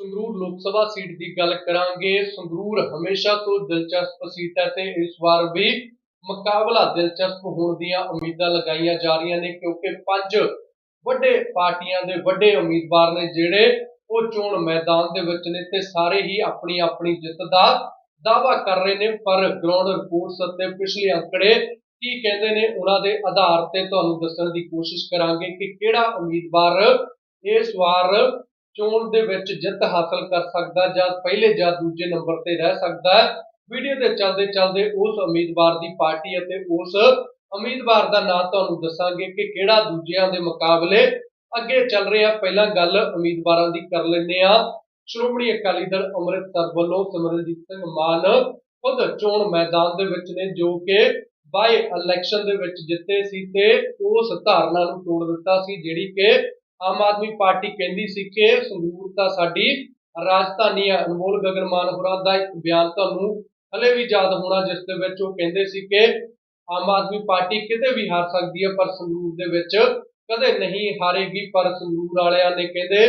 ਸੰਗਰੂਰ ਲੋਕ ਸਭਾ ਸੀਟ ਦੀ ਗੱਲ ਕਰਾਂਗੇ। ਸੰਗਰੂਰ ਹਮੇਸ਼ਾ ਤੋਂ ਦਿਲਚਸਪ ਸੀਟ ਹੈ ਤੇ ਇਸ ਵਾਰ ਵੀ ਮੁਕਾਬਲਾ ਦਿਲਚਸਪ ਹੋਣ ਦੀਆਂ ਉਮੀਦਾਂ ਲਗਾਈਆਂ ਜਾ ਰਹੀਆਂ ਨੇ ਕਿਉਂਕਿ ਪੰਜ ਵੱਡੇ ਪਾਰਟੀਆਂ ਦੇ ਵੱਡੇ ਉਮੀਦਵਾਰ ਨੇ ਜਿਹੜੇ ਉਹ ਚੋਣ ਮੈਦਾਨ ਦੇ ਵਿੱਚ ਨੇ ਤੇ ਸਾਰੇ ਹੀ ਆਪਣੀ ਆਪਣੀ ਜਿੱਤ ਦਾ ਦਾਅਵਾ ਕਰ ਰਹੇ ਨੇ। ਪਰ ਗਰਾਊਂਡ ਰਿਪੋਰਟਸ ਅਤੇ ਪਿਛਲੇ ਅੰਕੜੇ ਕੀ ਕਹਿੰਦੇ ਨੇ ਉਹਨਾਂ ਦੇ ਆਧਾਰ ਤੇ ਤੁਹਾਨੂੰ ਦੱਸਣ ਦੀ ਕੋਸ਼ਿਸ਼ ਕਰਾਂਗੇ ਕਿ ਕਿਹੜਾ ਉਮੀਦਵਾਰ ਇਸ ਵਾਰ ਚੋਣ ਦੇ ਵਿੱਚ ਜਿੱਤ ਹਾਸਲ ਕਰ ਸਕਦਾ ਜਾਂ ਪਹਿਲੇ ਜਾਂ ਦੂਜੇ ਨੰਬਰ ਤੇ ਰਹਿ ਸਕਦਾ ਹੈ। ਵੀਡੀਓ ਦੇ ਚੱਲਦੇ ਚੱਲਦੇ ਉਸ ਉਮੀਦਵਾਰ ਦੀ ਪਾਰਟੀ ਅਤੇ ਉਸ ਉਮੀਦਵਾਰ ਦਾ ਨਾਂ ਤੁਹਾਨੂੰ ਦੱਸਾਂਗੇ ਕਿ ਕਿਹੜਾ ਦੂਜਿਆਂ ਦੇ ਮੁਕਾਬਲੇ ਅੱਗੇ ਚੱਲ ਰਿਹਾ। ਪਹਿਲਾਂ ਗੱਲ ਉਮੀਦਵਾਰਾਂ ਦੀ ਕਰ ਲੈਂਦੇ ਆ ਸ਼੍ਰੋਮਣੀ ਅਕਾਲੀ ਦਲ ਅੰਮ੍ਰਿਤਸਰ ਵੱਲੋਂ ਸਿਮਰਨਜੀਤ ਸਿੰਘ ਮਾਨ ਖੁਦ ਚੋਣ ਮੈਦਾਨ ਦੇ ਵਿੱਚ ਨੇ, ਜੋ ਕਿ ਬਾਈ ਇਲੈਕਸ਼ਨ ਦੇ ਵਿੱਚ ਜਿੱਤੇ ਸੀ ਤੇ ਉਸ ਧਾਰਨਾ ਨੂੰ ਤੋੜ ਦਿੱਤਾ ਸੀ, ਜਿਹੜੀ ਕਿ ਆਮ ਆਦਮੀ ਪਾਰਟੀ ਕਹਿੰਦੀ ਸੀ ਕਿ ਸੰਗਰੂਰ ਤਾਂ ਸਾਡੀ ਰਾਜਧਾਨੀ ਹੈ ਅਨਮੋਲ ਗਗਨ ਮਾਨ ਹੋਰਾਂ ਦਾ ਇੱਕ ਬਿਆਨ ਤੁਹਾਨੂੰ ਹਲੇ ਵੀ ਯਾਦ ਹੋਣਾ, ਜਿਸ ਦੇ ਵਿੱਚ ਉਹ ਕਹਿੰਦੇ ਸੀ ਕਿ ਆਮ ਆਦਮੀ ਪਾਰਟੀ ਕਿਤੇ ਵੀ ਹਾਰ ਸਕਦੀ ਹੈ ਪਰ ਸੰਗਰੂਰ ਦੇ ਵਿੱਚ ਕਦੇ ਨਹੀਂ ਹਾਰੇਗੀ। ਪਰ ਸੰਗਰੂਰ ਵਾਲਿਆਂ ਨੇ ਕਹਿੰਦੇ